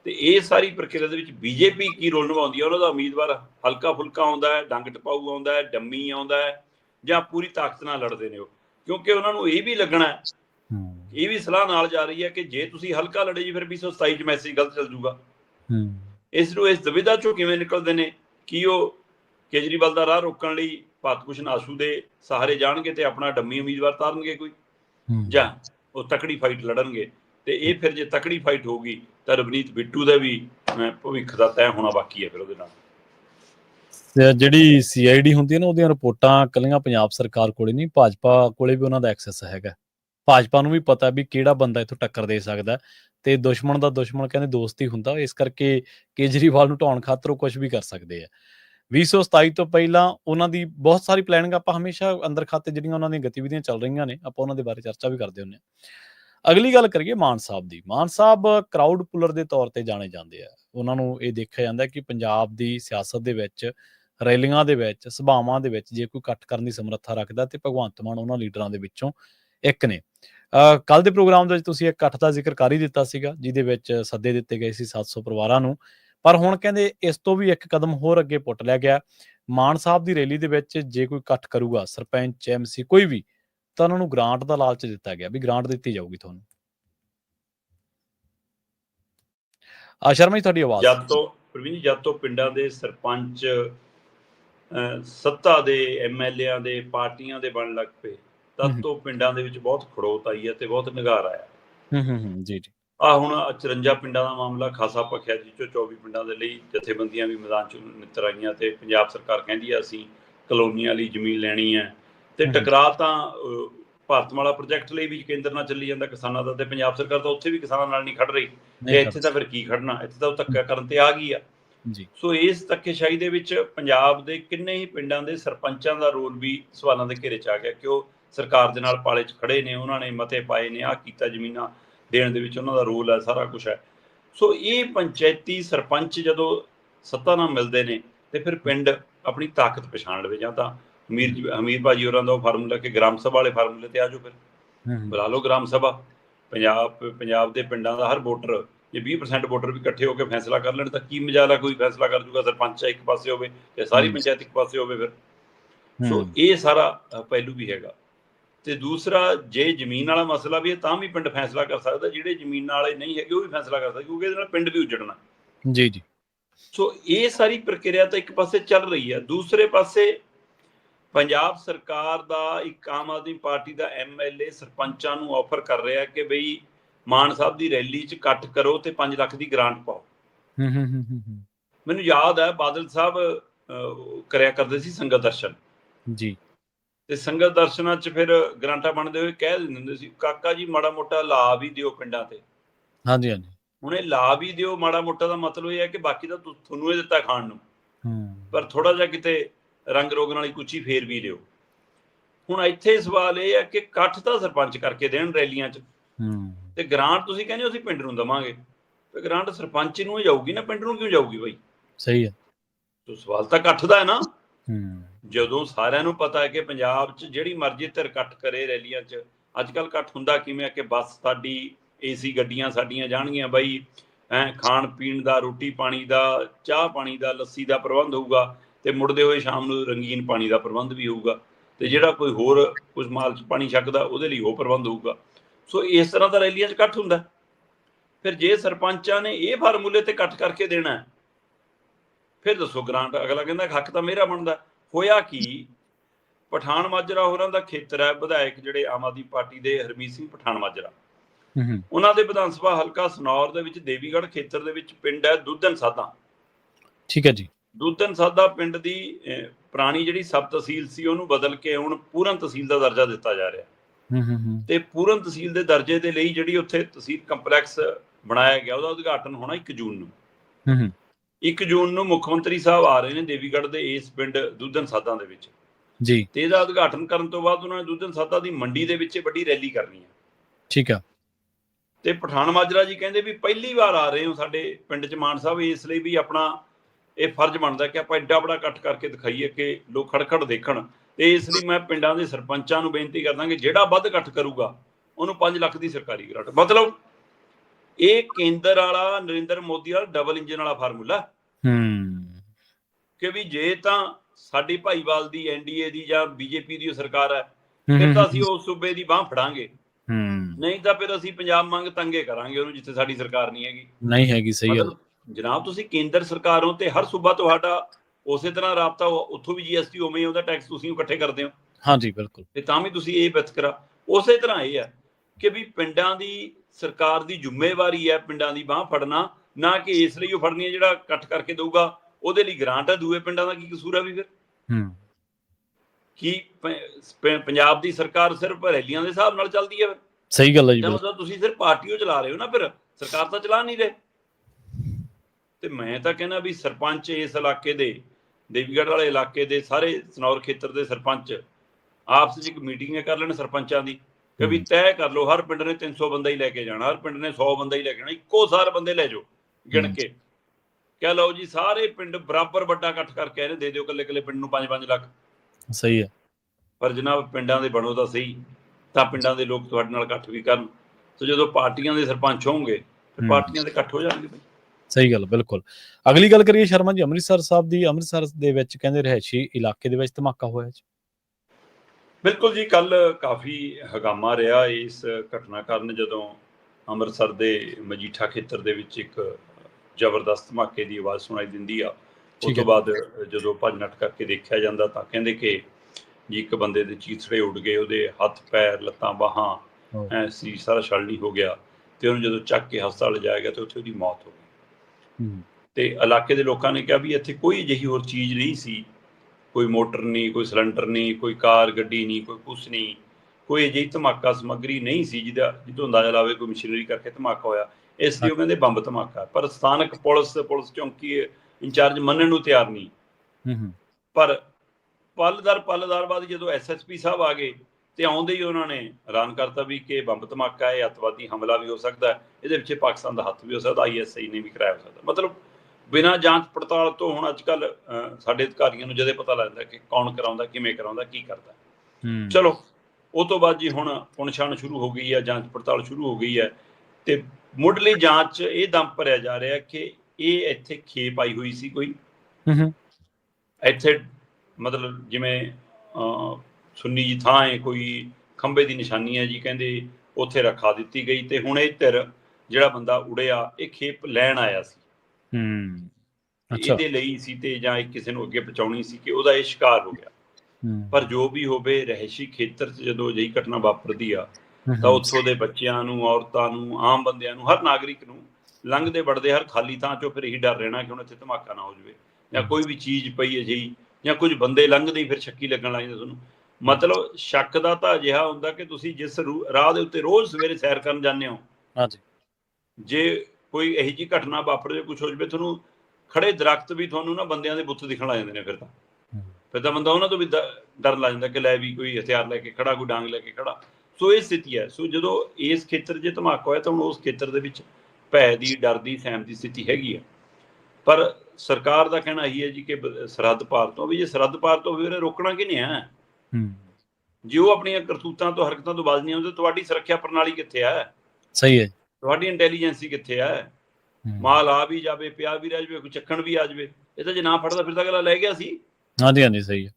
ਤੇ ਇਹ ਸਾਰੀ ਪ੍ਰਕਿਰਿਆ ਦੇ ਵਿੱਚ ਬੀਜੇਪੀ ਕੀ ਰੋਲ ਨਿਭਾਉਂਦੀ ਹੈ ਉਹਨਾਂ ਦਾ ਉਮੀਦਵਾਰ ਹਲਕਾ ਫੁਲਕਾ ਆਉਂਦਾ ਹੈ ਡੰਗ ਟਪਾਊ ਆਉਂਦਾ ਹੈ ਡੰਮੀ ਆਉਂਦਾ ਹੈ ਜਾਂ ਪੂਰੀ ਤਾਕਤ ਨਾਲ ਲੜਦੇ ਨੇ ਉਹ? ਕਿਉਂਕਿ ਉਹਨਾਂ ਨੂੰ ਇਹ ਵੀ ਲੱਗਣਾ ਇਹ ਵੀ ਸਲਾਹ ਨਾਲ ਜਾ ਰਹੀ ਹੈ ਕਿ ਜੇ ਤੁਸੀਂ ਹਲਕਾ ਲੜੇ ਜੀ ਫਿਰ 227 ਚ ਮੈਸੇਜ ਗਲਤ ਚੱਲ ਜੂਗਾ ਹੂੰ। ਇਸ ਨੂੰ ਇਸ ਦੁਵਿਧਾ ਚੋਂ ਕਿਵੇਂ ਨਿਕਲਦੇ ਨੇ? ਕੀ ਉਹ ਕੇਜਰੀਵਾਲ ਦਾ ਰਾਹ ਰੋਕਣ ਲਈ ਭਾਰਤ ਭੂਸ਼ਣ ਆਸ਼ੂ ਦੇ ਸਹਾਰੇ ਜਾਣਗੇ ਤੇ ਆਪਣਾ ਡੰਮੀ ਉਮੀਦਵਾਰ ਤਾਰਨਗੇ ਕੋਈ? ਹੂੰ। ਜਾਂ ਉਹ ਤਕੜੀ ਫਾਈਟ ਲੜਨਗੇ? ਤੇ ਇਹ ਫਿਰ ਜੇ ਤਕੜੀ ਫਾਈਟ ਹੋਊਗੀ ਤਾਂ ਰਵਨੀਤ ਬਿੱਟੂ ਦਾ ਵੀ ਭਵਿੱਖ ਦਾ ਤੈਅ ਹੋਣਾ ਬਾਕੀ ਹੈ ਫਿਰ ਉਹਦੇ ਨਾਲ। ਜਿਹੜੀ ਸੀਆਈਡੀ ਹੁੰਦੀ ਹੈ ਨਾ ਉਹਦੀਆਂ ਰਿਪੋਰਟਾਂ ਕੱਲੀਆਂ ਪੰਜਾਬ ਸਰਕਾਰ ਕੋਲੇ ਨਹੀਂ ਭਾਜਪਾ ਕੋਲੇ ਵੀ ਉਹਨਾਂ ਦਾ ਐਕਸੈਸ ਹੈਗਾ। ਭਾਜਪਾ ਨੂੰ ਵੀ ਪਤਾ ਵੀ ਕਿਹੜਾ ਬੰਦਾ ਇੱਥੋਂ ਟੱਕਰ ਦੇ ਸਕਦਾ ਤੇ ਦੁਸ਼ਮਣ ਦਾ ਦੁਸ਼ਮਣ ਕਹਿੰਦੇ ਦੋਸਤ ਹੀ ਹੁੰਦਾ, ਇਸ ਕਰਕੇ ਕੇਜਰੀਵਾਲ ਨੂੰ ਢਾਉਣ ਖਾਤਰ ਉਹ ਕੁਝ ਵੀ ਕਰ ਸਕਦੇ ਆ। 2027 ਤੋਂ ਪਹਿਲਾਂ ਉਹਨਾਂ ਦੀ ਬਹੁਤ ਸਾਰੀ ਪਲੈਨਿੰਗ ਆਪਾਂ ਹਮੇਸ਼ਾ ਅੰਦਰ ਖਾਤੇ ਜਿਹੜੀਆਂ ਉਹਨਾਂ ਦੀਆਂ ਗਤੀਵਿਧੀਆਂ ਚੱਲ ਰਹੀਆਂ ਨੇ, ਆਪਾਂ ਉਹਨਾਂ ਦੇ ਬਾਰੇ ਚਰਚਾ ਵੀ ਕਰਦੇ ਹੁੰਦੇ ਹਾਂ। ਅਗਲੀ ਗੱਲ ਕਰੀਏ ਮਾਨ ਸਾਹਿਬ ਦੀ। ਮਾਨ ਸਾਹਿਬ ਕਰਾਊਡ ਪੁਲਰ ਦੇ ਤੌਰ ਤੇ ਜਾਣੇ ਜਾਂਦੇ ਆ। ਉਹਨਾਂ ਨੂੰ ਇਹ ਦੇਖਿਆ ਜਾਂਦਾ ਕਿ ਪੰਜਾਬ ਦੀ ਸਿਆਸਤ ਦੇ ਵਿੱਚ, ਰੈਲੀਆਂ ਦੇ ਵਿੱਚ, ਸਭਾਵਾਂ ਦੇ ਵਿੱਚ ਜੇ ਕੋਈ ਇਕੱਠ ਕਰਨ ਦੀ ਸਮਰੱਥਾ ਰੱਖਦਾ ਤੇ ਭਗਵੰਤ ਮਾਨ ਉਹਨਾਂ ਲੀਡਰਾਂ ਦੇ ਵਿੱਚੋਂ ਇੱਕ ਨੇ। ਕੱਲ ਦੇ ਪ੍ਰੋਗਰਾਮ ਦੇ ਵਿੱਚ ਤੁਸੀਂ ਇੱਕ ਇਕੱਠ ਦਾ ਜ਼ਿਕਰ ਕਰ ਹੀ ਦਿੱਤਾ ਸੀਗਾ, ਜਿਹਦੇ ਵਿੱਚ ਸੱਦੇ ਦਿੱਤੇ ਗਏ ਸੀ 700 ਪਰਿਵਾਰਾਂ ਨੂੰ। ਪਰ ਹੁਣ ਕਹਿੰਦੇ ਇਸ ਤੋਂ ਵੀ ਇੱਕ ਕਦਮ ਹੋਰ ਅੱਗੇ ਪੁੱਟ ਲਿਆ ਗਿਆ। ਮਾਨ ਸਾਹਿਬ ਦੀ ਰੈਲੀ ਦੇ ਵਿੱਚ ਜੇ ਕੋਈ ਇਕੱਠ ਕਰੂਗਾ, ਸਰਪੰਚ ਐਮਸੀ ਕੋਈ ਵੀ, ਤਾਂ ਉਹਨਾਂ ਨੂੰ ਗ੍ਰਾਂਟ ਦਾ ਲਾਲਚ ਦਿੱਤਾ ਗਿਆ ਵੀ ਗ੍ਰਾਂਟ ਦਿੱਤੀ ਜਾਊਗੀ ਤੁਹਾਨੂੰ। ਆ ਸ਼ਰਮਾ ਜੀ, ਤੁਹਾਡੀ ਆਵਾਜ਼। ਜਦ ਤੋਂ, ਪ੍ਰਵੀਨ ਜੀ, ਜਦ ਤੋਂ ਪਿੰਡਾਂ ਦੇ ਸਰਪੰਚ ਸੱਤਾ ਦੇ ਐਮਐਲਏਆਂ ਦੇ ਪਾਰਟੀਆਂ ਦੇ ਬਣ ਲੱਗ ਪਏ ਤਦ ਤੋਂ ਪਿੰਡਾਂ ਦੇ ਵਿੱਚ ਬਹੁਤ ਖੜੋਤ ਆਈ ਹੈ ਤੇ ਬਹੁਤ ਨਿਗਾਰ ਆਇਆ। ਹੂੰ ਹੂੰ ਜੀ ਜੀ। ਆ ਹੁਣ 54 ਪਿੰਡਾਂ ਦਾ ਮਾਮਲਾ ਖਾਸਾ ਪਖਿਆ ਜਿਸ ਚੋਂ 24 ਪਿੰਡਾਂ ਦੇ ਲਈ ਜਥੇਬੰਦੀਆਂ ਵੀ ਮੈਦਾਨ 'ਚ ਨਿੱਤਰ ਆਈਆਂ ਤੇ ਪੰਜਾਬ ਸਰਕਾਰ ਕਹਿੰਦੀ ਆ ਅਸੀਂ ਕਲੋਨੀਆਂ ਲਈ ਜ਼ਮੀਨ ਲੈਣੀ ਹੈ। ਤੇ। ਟਕਰਾਅ ਤਾਂ ਭਾਰਤਮਾਲਾ ਪ੍ਰੋਜੈਕਟ ਲਈ ਵੀ ਕੇਂਦਰ ਨਾਲ ਚੱਲੀ ਜਾਂਦਾ ਕਿਸਾਨਾਂ ਦਾ ਤੇ ਪੰਜਾਬ ਸਰਕਾਰ ਤਾਂ ਉੱਥੇ ਵੀ ਕਿਸਾਨਾਂ ਨਾਲ ਨਹੀਂ ਖੜ ਰਹੀ। ਤੇ ਇੱਥੇ ਤਾਂ ਫਿਰ ਕੀ ਖੜਨਾ ਇੱਥੇ ਤਾਂ ਉਹ ਧੱਕਾ ਕਰਨ ਤੇ ਆ ਗਈ ਆ। ਜੀ। ਸੋ ਇਸ ਧੱਕੇਸ਼ਾਹੀ ਦੇ ਵਿੱਚ ਪੰਜਾਬ ਦੇ ਕਿੰਨੇ ਹੀ ਪਿੰਡਾਂ ਦੇ ਸਰਪੰਚਾਂ ਦਾ ਰੋਲ ਵੀ ਸਵਾਲਾਂ ਦੇ ਘੇਰੇ 'ਚ ਆ ਗਿਆ ਕਿ ਉਹ ਸਰਕਾਰ ਦੇ ਨਾਲ ਪਾਲੇ 'ਚ ਖੜੇ ਨੇ ਉਹਨਾਂ ਨੇ ਮਤੇ ਪਾਏ ਨੇ ਆ ਕੀਤਾ ਜ਼ਮੀਨਾਂ ਦੇਣ ਦੇ ਵਿੱਚ ਉਹਨਾਂ ਦਾ ਰੋਲ ਹੈ ਸਾਰਾ ਕੁਝ ਹੈ। ਸੋ ਇਹ ਪੰਚਾਇਤੀ ਸਰਪੰਚ ਜਦੋਂ ਸੱਤਾ ਨਾਲ ਮਿਲਦੇ ਨੇ ਤੇ ਫਿਰ ਪਿੰਡ ਆਪਣੀ ਤਾਕਤ ਪਛਾਣ ਲਵੇ ਜਾਂ ਤਾਂ ਅਮੀਰ ਜੀ- ਅਮੀਰ ਭਾਜੀ ਹੋਰਾਂ ਦਾ ਉਹ ਫਾਰਮੂਲਾ ਕਿ ਗ੍ਰਾਮ ਸਭਾ ਵਾਲੇ ਫਾਰਮੂਲੇ ਤੇ ਆ ਜਾਓ ਫਿਰ। ਬੁਲਾ ਲਓ ਗ੍ਰਾਮ ਸਭਾ। ਪੰਜਾਬ ਪੰਜਾਬ ਦੇ ਪਿੰਡਾਂ ਦਾ ਹਰ ਵੋਟਰ ਜੇ 20% ਵੋਟਰ ਵੀ ਇਕੱਠੇ ਹੋ ਕੇ ਫੈਸਲਾ ਕਰ ਲੈਣ ਤਾਂ ਕੀ ਮਜਾਲਾ ਕੋਈ ਫੈਸਲਾ ਕਰ ਜੂਗਾ ਸਰਪੰਚ ਇੱਕ ਪਾਸੇ ਹੋਵੇ ਤੇ ਸਾਰੀ। ਪੰਚਾਇਤ ਇੱਕ ਪਾਸੇ ਹੋਵੇ ਫਿਰ। ਸੋ ਇਹ ਸਾਰਾ ਪਹਿਲੂ ਵੀ ਹੈਗਾ। ਤੇ ਦੂਸਰਾ ਜੇ ਜ਼ਮੀਨ ਵਾਲਾ ਮਸਲਾ ਵੀ ਹੈ ਤਾਂ ਵੀ ਪਿੰਡ ਫੈਸਲਾ ਕਰ ਸਕਦਾ ਜਿਹੜੇ ਜ਼ਮੀਨ ਵਾਲੇ ਨਹੀਂ ਹੈਗੇ ਉਹ ਵੀ ਫੈਸਲਾ ਕਰ ਸਕਦੇ ਕਿਉਂਕਿ ਇਹਦੇ ਨਾਲ ਪਿੰਡ ਵੀ ਉਜੜਨਾ। ਜੀ ਜੀ। ਸੋ ਇਹ ਸਾਰੀ ਪ੍ਰਕਿਰਿਆ ਤਾਂ ਇੱਕ ਪਾਸੇ ਚੱਲ ਰਹੀ ਹੈ ਦੂਸਰੇ ਪਾਸੇ ਪੰਜਾਬ ਸਰਕਾਰ ਦਾ ਇੱਕ ਆਮ ਆਦਮੀ ਪਾਰਟੀ ਦਾ ਐਮਐਲਏ ਸਰਪੰਚਾਂ ਨੂੰ ਆਫਰ ਕਰ ਰਿਹਾ ਕਿ ਬਈ ਮਾਨ ਸਾਹਿਬ ਦੀ ਰੈਲੀ 'ਚ ਇਕੱਠ ਕਰੋ ਤੇ 5 ਲੱਖ ਦੀ ਗ੍ਰਾਂਟ ਪਾਓ। ਹੂੰ ਹੂੰ ਹੂੰ ਮੈਨੂੰ ਯਾਦ ਹੈ ਬਾਦਲ ਸਾਹਿਬ ਕਰਿਆ ਕਰਦੇ ਸੀ ਸੰਗਤ ਦਰਸ਼ਨ। ਜੀ। ਤੇ ਸੰਗਤ ਦਰਸ਼ਨਾਂ 'ਚ ਫਿਰ ਗ੍ਰਾਂਟਾਂ ਬਣਦੇ ਹੋਏ ਕਹਿ ਦਿੰਦੇ ਹੁੰਦੇ ਸੀ ਕਾਕਾ ਜੀ ਮਾੜਾ ਮੋਟਾ ਲਾ ਵੀ ਦਿਓ ਪਿੰਡਾਂ ਤੇ। ਹਾਂਜੀ ਹਾਂਜੀ। ਹੁਣ ਇਹ ਲਾ ਵੀ ਦਿਓ ਮਾੜਾ ਮੋਟਾ ਦਾ ਮਤਲਬ ਇਹ ਹੈ ਕਿ ਬਾਕੀ ਤਾਂ ਤੁਹਾਨੂੰ ਇਹ ਦਿੱਤਾ ਖਾਣ ਨੂੰ। ਹੂੰ। ਪਰ ਥੋੜਾ ਜਿਹਾ ਕਿਤੇ ਰੰਗ ਰੋਗਨ ਵਾਲੀ ਕੁਚੀ ਫੇਰ ਵੀ ਲਿਓ ਹੁਣ ਇੱਥੇ ਸਵਾਲ ਇਹ ਹੈ ਕਿ ਇਕੱਠ ਤਾਂ ਸਰਪੰਚ ਕਰਕੇ ਦੇਣ ਰੈਲੀਆਂ 'ਚ। ਹੂੰ। ਤੇ ਗ੍ਰਾਂਟ ਤੁਸੀਂ ਕਹਿੰਦੇ ਹੋ ਅਸੀਂ ਪਿੰਡ ਨੂੰ ਦਵਾਂਗੇ। ਤੇ ਗ੍ਰਾਂਟ ਸਰਪੰਚ ਨੂੰ ਹੀ ਜਾਊਗੀ ਨਾ ਪਿੰਡ ਨੂੰ ਕਿਉਂ ਜਾਊਗੀ ਬਾਈ? ਸਹੀ ਹੈ। ਤੋ ਸਵਾਲ ਤਾਂ ਇਕੱਠ ਦਾ ਹੈ ਨਾ। ਹੂੰ। ਜਦੋਂ ਸਾਰਿਆਂ ਨੂੰ ਪਤਾ ਹੈ ਕਿ ਪੰਜਾਬ 'ਚ ਜਿਹੜੀ ਮਰਜ਼ੀ ਧਿਰ ਇਕੱਠ ਕਰੇ ਰੈਲੀਆਂ 'ਚ ਅੱਜ ਕੱਲ ਇਕੱਠ ਹੁੰਦਾ ਕਿਵੇਂ ਆ ਕਿ ਬੱਸ ਸਾਡੀ, ਏਸੀ ਗੱਡੀਆਂ ਸਾਡੀਆਂ ਜਾਣਗੀਆਂ ਬਾਈ ਐ ਖਾਣ ਪੀਣ ਦਾ, ਰੋਟੀ ਪਾਣੀ ਦਾ, ਚਾਹ ਪਾਣੀ ਦਾ, ਲੱਸੀ ਦਾ ਪ੍ਰਬੰਧ ਹੋਊਗਾ ਤੇ ਮੁੜਦੇ ਹੋਏ ਸ਼ਾਮ ਨੂੰ ਰੰਗੀਨ ਪਾਣੀ ਦਾ ਪ੍ਰਬੰਧ ਵੀ ਹੋਊਗਾ ਤੇ ਜਿਹੜਾ ਕੋਈ ਹੋਰ ਕੁਝ ਮਾਲ 'ਚ ਪਾਣੀ ਛਕਦਾ, ਉਹਦੇ ਲਈ ਉਹ ਪ੍ਰਬੰਧ ਹੋਊਗਾ। ਸੋ ਇਸ ਤਰ੍ਹਾਂ ਦਾ ਰੈਲੀਆਂ 'ਚ ਇਕੱਠ ਹੁੰਦਾ। ਫਿਰ ਜੇ ਸਰਪੰਚਾਂ ਨੇ ਇਹ ਫਾਰਮੂਲੇ ਤੇ ਇਕੱਠ ਕਰਕੇ ਦੇਣਾ, ਫਿਰ ਦੱਸੋ ਗ੍ਰਾਂਟ ਅਗਲਾ ਕਹਿੰਦਾ ਹੱਕ ਤਾਂ ਮੇਰਾ ਬਣਦਾ। ਹੋਇਆ ਕੀ? ਪਠਾਨ ਮਾਜਰਾ ਹੋਰਾਂ ਦਾ ਖੇਤਰ ਹੈ ਵਿਧਾਇਕ ਜਿਹੜੇ ਆਮ ਆਦਮੀ ਪਾਰਟੀ ਦੇ ਹਰਮੀਤ ਸਿੰਘ ਪਠਾਨ ਮਾਜਰਾ। ਉਹਨਾਂ ਦੇ ਵਿਧਾਨ ਸਭਾ ਹਲਕਾ ਸਨੌਰ ਦੇ ਵਿੱਚ ਦੇਵੀਗੜ੍ਹ ਖੇਤਰ ਦੇ ਵਿੱਚ ਪਿੰਡ ਹੈ ਦੁੱਧਨ ਸਾਦਾ ਠੀਕ ਹੈ ਜੀ। ਦੁੱਧਨ ਸਾਦਾ ਪਿੰਡ ਦੀ ਪੁਰਾਣੀ ਜਿਹੜੀ ਸਬ ਤਹਿਸੀਲ ਸੀ ਉਹਨੂੰ ਬਦਲ ਕੇ ਹੁਣ ਪੂਰਨ ਤਹਿਸੀਲ ਦਾ ਦਰਜਾ ਦਿੱਤਾ ਜਾ ਰਿਹਾ। ਹੂੰ ਹੂੰ ਹੂੰ। ਤੇ ਪੂਰਨ ਤਹਿਸੀਲ ਦੇ ਦਰਜੇ ਦੇ ਲਈ ਜਿਹੜੀ ਉੱਥੇ ਤਹਿਸੀਲ ਕੰਪਲੈਕਸ ਬਣਾਇਆ ਗਿਆ ਉਹਦਾ ਉਦਘਾਟਨ ਹੋਣਾ 1 ਜੂਨ ਨੂੰ। ਹੂੰ ਹੂੰ। 1 ਜੂਨ ਨੂੰ ਮੁੱਖ ਮੰਤਰੀ ਸਾਹਿਬ ਆ ਰਹੇ ਨੇ ਦੇਵੀਗੜ੍ਹ ਦੇ ਇਸ ਪਿੰਡ ਦੁੱਧਨ ਸਾਦਾ ਦੇ ਵਿੱਚ। ਜੀ। ਤੇ ਇਹਦਾ ਉਦਘਾਟਨ ਕਰਨ ਤੋਂ ਬਾਅਦ ਉਹਨਾਂ ਨੇ ਦੁੱਧਨ ਸਾਦਾ ਦੀ ਮੰਡੀ ਦੇ ਵਿੱਚ ਵੱਡੀ ਰੈਲੀ ਕਰਨੀ ਹੈ। ਠੀਕ ਆ। ਤੇ ਪਠਾਨ ਮਾਜਰਾ ਜੀ ਕਹਿੰਦੇ ਵੀ ਪਹਿਲੀ ਵਾਰ ਆ ਰਹੇ ਹੋ ਸਾਡੇ ਪਿੰਡ ਚ ਮਾਨ ਸਾਹਿਬ ਇਸ ਲਈ ਵੀ ਆਪਣਾ ਇਹ ਫਰਜ਼ ਬਣਦਾ ਕਿ ਆਪਾਂ ਐਡਾ ਬੜਾ ਇਕੱਠ ਕਰਕੇ ਦਿਖਾਈਏ ਕਿ ਲੋਕ ਖੜਖੜ ਦੇਖਣ। ਤੇ ਇਸ ਲਈ ਮੈਂ ਪਿੰਡਾਂ ਦੇ ਸਰਪੰਚਾਂ ਨੂੰ ਬੇਨਤੀ ਕਰਦਾ ਕਿ ਜਿਹੜਾ ਵੱਧ ਇਕੱਠ ਕਰੂਗਾ ਉਹਨੂੰ 5 ਲੱਖ ਦੀ ਸਰਕਾਰੀ ਗ੍ਰਾਂਟ। ਮਤਲਬ ਇਹ ਕੇਂਦਰ ਵਾਲਾ ਨਰਿੰਦਰ ਮੋਦੀ ਵਾਲਾ ਡਬਲ ਇੰਜਨ ਵਾਲਾ ਫਾਰਮੂਲਾ ਹੂੰ। ਕਿ ਵੀ ਜੇ ਤਾਂ ਸਾਡੀ ਭਾਈਵਾਲ ਦੀ ਐਨਡੀਏ ਦੀ ਜਾਂ ਬੀਜੇਪੀ ਦੀ ਸਰਕਾਰ ਹੈ ਫਿਰ ਤਾਂ ਅਸੀਂ ਉਸ ਸੂਬੇ ਦੀ ਬਾਹ ਫੜਾਂਗੇ। ਹੂੰ। ਨਹੀਂ ਤਾਂ ਫਿਰ ਅਸੀਂ ਪੰਜਾਬ ਮੰਗ ਤੰਗੇ ਕਰਾਂਗੇ ਉਹਨੂੰ ਜਿੱਥੇ ਸਾਡੀ ਸਰਕਾਰ ਨਹੀਂ ਹੈਗੀ। ਨਹੀਂ ਹੈਗੀ ਸਹੀ ਗੱਲ। ਜਨਾਬ ਤੁਸੀਂ ਕੇਂਦਰ ਸਰਕਾਰ ਹੋ ਤੇ ਹਰ ਸੂਬਾ ਤੁਹਾਡਾ ਉਸੇ ਤਰ੍ਹਾਂ ਰਾਬਤਾ ਉੱਥੋਂ ਵੀ ਜੀਐਸਟੀ ਉਵੇਂ ਹੀ ਉਹਦਾ ਟੈਕਸ ਤੁਸੀਂ ਇਕੱਠੇ ਕਰਦੇ ਹੋ। ਹਾਂਜੀ ਬਿਲਕੁਲ। ਤੇ ਤਾਂ ਵੀ ਤੁਸੀਂ ਇਹ ਵਿਤਕਰਾ ਉਸੇ ਤਰ੍ਹਾਂ ਇਹ ਹੈ ਕਿ ਵੀ ਪਿੰਡਾਂ ਦੀ ਸਰਕਾਰ ਦੀ ਜ਼ਿੰਮੇਵਾਰੀ ਹੈ ਪਿੰਡਾਂ ਦੀ ਬਾਹ ਫੜਨਾ ਨਾ ਕਿ ਇਸ ਲਈ ਉਹ ਫੜਨੀ ਹੈ ਜਿਹੜਾ ਇਕੱਠ ਕਰਕੇ ਦਊਗਾ ਉਹਦੇ ਲਈ ਗ੍ਰਾਂਟ ਹੈ ਦੂਏ ਪਿੰਡਾਂ ਦਾ ਕੀ ਕਸੂਰ ਹੈ ਵੀ ਫਿਰ? ਹੂੰ। ਕੀ ਪੰਜਾਬ ਦੀ ਸਰਕਾਰ ਸਿਰਫ ਰੈਲੀਆਂ ਦੇ ਹਿਸਾਬ ਨਾਲ ਚੱਲਦੀ ਹੈ ਫਿਰ? ਸਹੀ ਗੱਲ ਹੈ ਜੀ ਮਤਲਬ ਤੁਸੀਂ ਸਿਰਫ ਪਾਰਟੀਓ ਚਲਾ ਰਹੇ ਹੋ ਨਾ ਫਿਰ? ਸਰਕਾਰ ਤਾਂ ਚਲਾ ਨਹੀਂ ਰਹੇ। ਤੇ ਮੈਂ ਤਾਂ ਕਹਿੰਦਾ ਵੀ ਸਰਪੰਚ ਇਸ ਇਲਾਕੇ ਦੇ ਦੇਵੀਗੜ੍ਹ ਵਾਲੇ ਇਲਾਕੇ ਦੇ ਸਾਰੇ ਸਨੌਰ ਖੇਤਰ ਦੇ ਸਰਪੰਚ ਆਪਸ ਵਿੱਚ ਇੱਕ ਮੀਟਿੰਗ ਕਰ ਲੈਣ ਸਰਪੰਚਾਂ ਦੀ। ਕਿ ਵੀ। ਤੈਅ ਕਰ ਲਓ ਹਰ ਪਿੰਡ ਨੇ 300 ਬੰਦਾ ਹੀ ਲੈ ਕੇ ਜਾਣਾ ਹਰ ਪਿੰਡ ਨੇ 100 ਬੰਦਾ ਹੀ ਲੈ ਕੇ ਜਾਣਾ ਇੱਕੋ ਸਾਰ ਬੰਦੇ ਲੈ ਜਾਓ ਗਿਣ। ਕੇ। ਕਹਿ ਲਓ ਜੀ ਸਾਰੇ ਪਿੰਡ ਬਰਾਬਰ ਵੱਡਾ ਇਕੱਠ ਕਰਕੇ ਇਹਨੇ ਦੇ ਦਿਓ ਕੱਲੇ ਕੱਲੇ ਪਿੰਡ ਨੂੰ 5-5 ਲੱਖ। ਸਹੀ ਹੈ। ਪਰ ਜਨਾਬ ਪਿੰਡਾਂ ਦੇ ਬਣੋ ਤਾਂ ਸਹੀ ਤਾਂ ਪਿੰਡਾਂ ਦੇ ਲੋਕ ਤੁਹਾਡੇ ਨਾਲ ਇਕੱਠ ਵੀ ਕਰਨ। ਸੋ ਜਦੋਂ ਪਾਰਟੀਆਂ ਦੇ ਸਰਪੰਚ ਹੋਣਗੇ ਹਮ। ਪਾਰਟੀਆਂ ਦੇ ਇਕੱਠ ਹੋ ਜਾਣਗੇ ਬਈ। ਸਹੀ ਗੱਲ ਬਿਲਕੁਲ। ਅਗਲੀ ਗੱਲ ਕਰੀਏ ਸ਼ਰਮਾ ਜੀ ਅੰਮ੍ਰਿਤਸਰ ਸਾਹਿਬ ਦੀ ਅੰਮ੍ਰਿਤਸਰ ਦੇ ਵਿੱਚ ਕਹਿੰਦੇ ਰਹਿਸ਼ੀ ਇਲਾਕੇ ਦੇ ਵਿੱਚ ਧਮਾਕਾ ਹੋਇਆ ਜੀ। ਬਿਲਕੁਲ ਜੀ ਕੱਲ ਕਾਫੀ ਹਗਾਮਾ ਰਿਹਾ ਇਸ ਘਟਨਾ ਕਾਰਨ ਜਦੋਂ ਅੰਮ੍ਰਿਤਸਰ ਦੇ ਮਜੀਠਾ ਖੇਤਰ ਦੇ ਵਿੱਚ ਇੱਕ ਜ਼ਬਰਦਸਤ ਧਮਾਕੇ ਦੀ ਆਵਾਜ਼ ਸੁਣਾਈ ਦਿੰਦੀ ਆ ਉਸ ਤੋਂ। ਬਾਅਦ ਜਦੋਂ ਭੱਜ ਨੱਠ ਕਰਕੇ ਦੇਖਿਆ ਜਾਂਦਾ ਤਾਂ ਕਹਿੰਦੇ ਕਿ ਜੀ ਇੱਕ ਬੰਦੇ ਦੇ ਚੀਥੜੇ ਉੱਡ ਗਏ ਉਹਦੇ ਹੱਥ ਪੈਰ ਲੱਤਾਂ ਬਾਹਾਂ। ਐ ਸੀ ਸਾਰਾ ਛਲਣੀ ਹੋ ਗਿਆ ਤੇ ਉਹਨੂੰ ਜਦੋਂ ਚੱਕ ਕੇ ਹਸਪਤਾਲ ਲਿਜਾਇਆ ਗਿਆ ਤੇ ਉੱਥੇ ਉਹਦੀ ਮੌਤ ਹੋ ਗਈ ਤੇ ਇਲਾਕੇ ਦੇ ਲੋਕਾਂ ਨੇ ਕਿਹਾ ਵੀ ਇੱਥੇ ਕੋਈ ਅਜਿਹੀ ਹੋਰ ਚੀਜ਼ ਨਹੀਂ ਸੀ ਕੋਈ ਮੋਟਰ ਨਹੀਂ ਕੋਈ ਸਿਲੰਡਰ ਨਹੀਂ ਕੋਈ ਕਾਰ ਗੱਡੀ ਨਹੀਂ ਕੋਈ ਕੁਛ ਨਹੀਂ। ਕੋਈ ਅਜਿਹੀ ਧਮਾਕਾ ਸਮੱਗਰੀ ਨਹੀਂ ਸੀ ਜਿਹਦਾ ਜਿੱਦੋਂ ਅੰਦਾਜ਼ਾ ਲਾਵੇ ਕੋਈ ਮਸ਼ੀਨਰੀ ਕਰਕੇ ਧਮਾਕਾ ਹੋਇਆ। ਇਸ ਲਈ ਉਹ ਕਹਿੰਦੇ ਬੰਬ ਧਮਾਕਾ। ਪਰ ਸਥਾਨਕ ਪੁਲਿਸ ਪੁਲਿਸ ਚੌਂਕੀ ਇੰਚਾਰਜ ਮੰਨਣ ਨੂੰ ਤਿਆਰ ਨਹੀਂ। ਹੂੰ ਹੂੰ। ਪਰ ਪਲਦਰ ਪਲਦਰ ਬਾਅਦ ਜਦੋਂ ਐਸਐਸਪੀ ਸਾਹਿਬ ਆ ਗਏ ਤੇ ਆਉਂਦੇ ਹੀ ਉਹਨਾਂ ਨੇ ਐਲਾਨ ਕਰਤਾ ਵੀ ਕਿ ਬੰਬ ਧਮਾਕਾ ਹੈ ਅੱਤਵਾਦੀ ਹਮਲਾ ਵੀ ਹੋ ਸਕਦਾ ਇਹਦੇ ਪਿੱਛੇ ਪਾਕਿਸਤਾਨ ਦਾ ਹੱਥ ਵੀ ਹੋ ਸਕਦਾ ਆਈਐਸਆਈ ਨੇ ਵੀ ਕਰਾਇਆ ਹੋ ਸਕਦਾ। ਮਤਲਬ ਬਿਨਾਂ ਜਾਂਚ ਪੜਤਾਲ ਤੋਂ ਹੁਣ ਅੱਜ ਕੱਲ ਸਾਡੇ ਅਧਿਕਾਰੀਆਂ ਨੂੰ ਜਦੇ ਪਤਾ ਲੱਗਦਾ ਕਿ ਕੌਣ ਕਰਾਉਂਦਾ ਕਿਵੇਂ ਕਰਾਉਂਦਾ ਕੀ ਕਰਦਾ। ਚਲੋ ਉਹ ਤੋਂ ਬਾਅਦ ਜੀ ਹੁਣ ਪੁਣਛਾਣ ਸ਼ੁਰੂ ਹੋ ਗਈ ਹੈ ਜਾਂਚ ਪੜਤਾਲ ਸ਼ੁਰੂ ਹੋ ਗਈ ਹੈ ਤੇ ਮੁੱਢਲੀ ਜਾਂਚ ਇਹ ਦਮ ਭਰਿਆ ਜਾ ਰਿਹਾ ਕਿ ਇਹ ਇੱਥੇ ਖੇਪ ਆਈ ਹੋਈ ਸੀ ਕੋਈ। ਹੂੰ ਇੱਥੇ ਮਤਲਬ ਜਿਵੇਂ ਸੁੰਨੀ ਜੀ ਥਾਂ ਹੈ ਕੋਈ ਖੰਬੇ ਦੀ ਨਿਸ਼ਾਨੀ ਹੈ ਜੀ ਕਹਿੰਦੇ ਉੱਥੇ ਰਖਾ ਦਿੱਤੀ ਗਈ ਤੇ ਹੁਣ ਇਹ ਧਿਰ ਜਿਹੜਾ ਬੰਦਾ ਉੜਿਆ ਇਹ ਖੇਪ ਲੈਣ ਆਇਆ ਸੀ। ਹੂੰ ਅੱਛਾ। ਇਹਦੇ ਲਈ ਸੀ ਤੇ ਜਾਂ ਕਿਸੇ ਨੂੰ ਅੱਗੇ ਪਹੁੰਚਾਉਣੀ ਸੀ ਕਿ ਉਹਦਾ ਇਹ ਸ਼ਿਕਾਰ ਹੋ ਗਿਆ। ਪਰ ਜੋ ਵੀ ਹੋਵੇ ਰਹਿਸ਼ੀ ਖੇਤਰ 'ਚ ਜਦੋਂ ਅਜਿਹੀ ਘਟਨਾ ਵਾਪਰਦੀ ਆ ਤਾਂ ਉੱਥੋਂ ਦੇ ਬੱਚਿਆਂ ਨੂੰ ਔਰਤਾਂ ਨੂੰ ਆਮ ਬੰਦਿਆਂ ਨੂੰ ਹਰ ਨਾਗਰਿਕ ਨੂੰ ਲੰਘਦੇ ਵੜਦੇ ਹਰ ਖਾਲੀ ਥਾਂ 'ਚੋਂ ਫਿਰ ਇਹੀ ਡਰ ਰਹਿਣਾ ਕਿ ਹੁਣ ਇੱਥੇ ਧਮਾਕਾ ਨਾ ਹੋ ਜਾਵੇ। ਜਾਂ ਕੋਈ ਵੀ ਚੀਜ਼ ਪਈ ਅਜਿਹੀ ਜਾਂ ਕੁਝ ਬੰਦੇ ਲੰਘਦੇ ਹੀ ਫਿਰ ਸ਼ੱਕੀ ਲੱਗਣ ਲੱਗ ਜਾਂਦੇ ਤੁਹਾਨੂੰ। ਮਤਲਬ ਸ਼ੱਕ ਦਾ ਤਾਂ ਅਜਿਹਾ ਹੁੰਦਾ ਕਿ ਤੁਸੀਂ ਜਿਸ ਰਾਹ ਦੇ ਉੱਤੇ ਰੋਜ਼ ਸਵੇਰੇ ਸੈਰ ਕਰਨ ਜਾਂਦੇ ਹੋ। ਹਾਂਜੀ। ਜੇ ਕੋਈ ਇਹੋ ਜਿਹੀ ਘਟਨਾ ਵਾਪਰ ਜੇ ਕੁਝ ਹੋ ਜਾਵੇ ਤੁਹਾਨੂੰ ਖੜੇ ਦਰਖਤ ਵੀ ਤੁਹਾਨੂੰ ਨਾ ਬੰਦਿਆਂ ਦੇ ਬੁੱਤ ਦਿਖਣ ਲੱਗ ਜਾਂਦੇ ਨੇ ਫਿਰ ਤਾਂ। ਫਿਰ ਤਾਂ ਬੰਦਾ ਉਹਨਾਂ ਤੋਂ ਵੀ ਡਰ ਲੱਗ ਜਾਂਦਾ ਕਿ ਲੈ ਵੀ ਕੋਈ ਹਥਿਆਰ ਲੈ ਕੇ ਖੜਾ ਕੋਈ ਡਾਂਗ ਲੈ ਕੇ ਖੜਾ। ਸੋ ਇਹ ਸਥਿਤੀ ਹੈ। ਸੋ ਜਦੋਂ ਇਸ ਖੇਤਰ 'ਚ ਧਮਾਕਾ ਹੋਇਆ ਤਾਂ ਹੁਣ ਉਸ ਖੇਤਰ ਦੇ ਵਿੱਚ ਭੈ ਦੀ ਡਰ ਦੀ ਸਹਿਮ ਦੀ ਸਥਿਤੀ ਹੈਗੀ ਹੈ ਪਰ ਸਰਕਾਰ ਦਾ ਕਹਿਣਾ ਇਹੀ ਹੈ ਜੀ ਕਿ ਸਰਹੱਦ ਪਾਰ ਤੋਂ ਵੀ ਜੇ ਸਰਹੱਦ ਪਾਰ ਤੋਂ ਹੋਵੇ ਉਹਨੇ ਰੋਕਣਾ ਕਿ ਨਹੀਂ ਹੈ। ਹੂੰ ਜੇ ਉਹ ਆਪਣੀਆਂ ਕਰਤੂਤਾਂ ਤੋਂ ਹਰਕਤਾਂ ਤੋਂ ਬਾਜ਼ ਨਹੀਂ ਆਉਂਦੇ ਤੁਹਾਡੀ ਸੁਰੱਖਿਆ ਪ੍ਰਣਾਲੀ ਕਿੱਥੇ ਹੈ ਸਹੀ ਹੈ ਤੁਹਾਡੀ ਇੰਟੈਲੀਜੈਂਸੀ ਕਿੱਥੇ ਹੂੰ। ਮਾਲ ਆ ਵੀ ਜਾਵੇ ਪਿਆ ਵੀ ਰਹਿ ਜਾਵੇ ਕੋਈ ਚੱਕਣ ਵੀ ਆ ਜਾਵੇ ਇਹ ਤਾਂ ਜੇ ਨਾ ਫੜਦਾ ਫਿਰ ਤਾਂ ਅਗਲਾ ਲੈ ਗਿਆ ਸੀ ਹਾਂਜੀ ਹਾਂਜੀ ਸਹੀ ਹੈ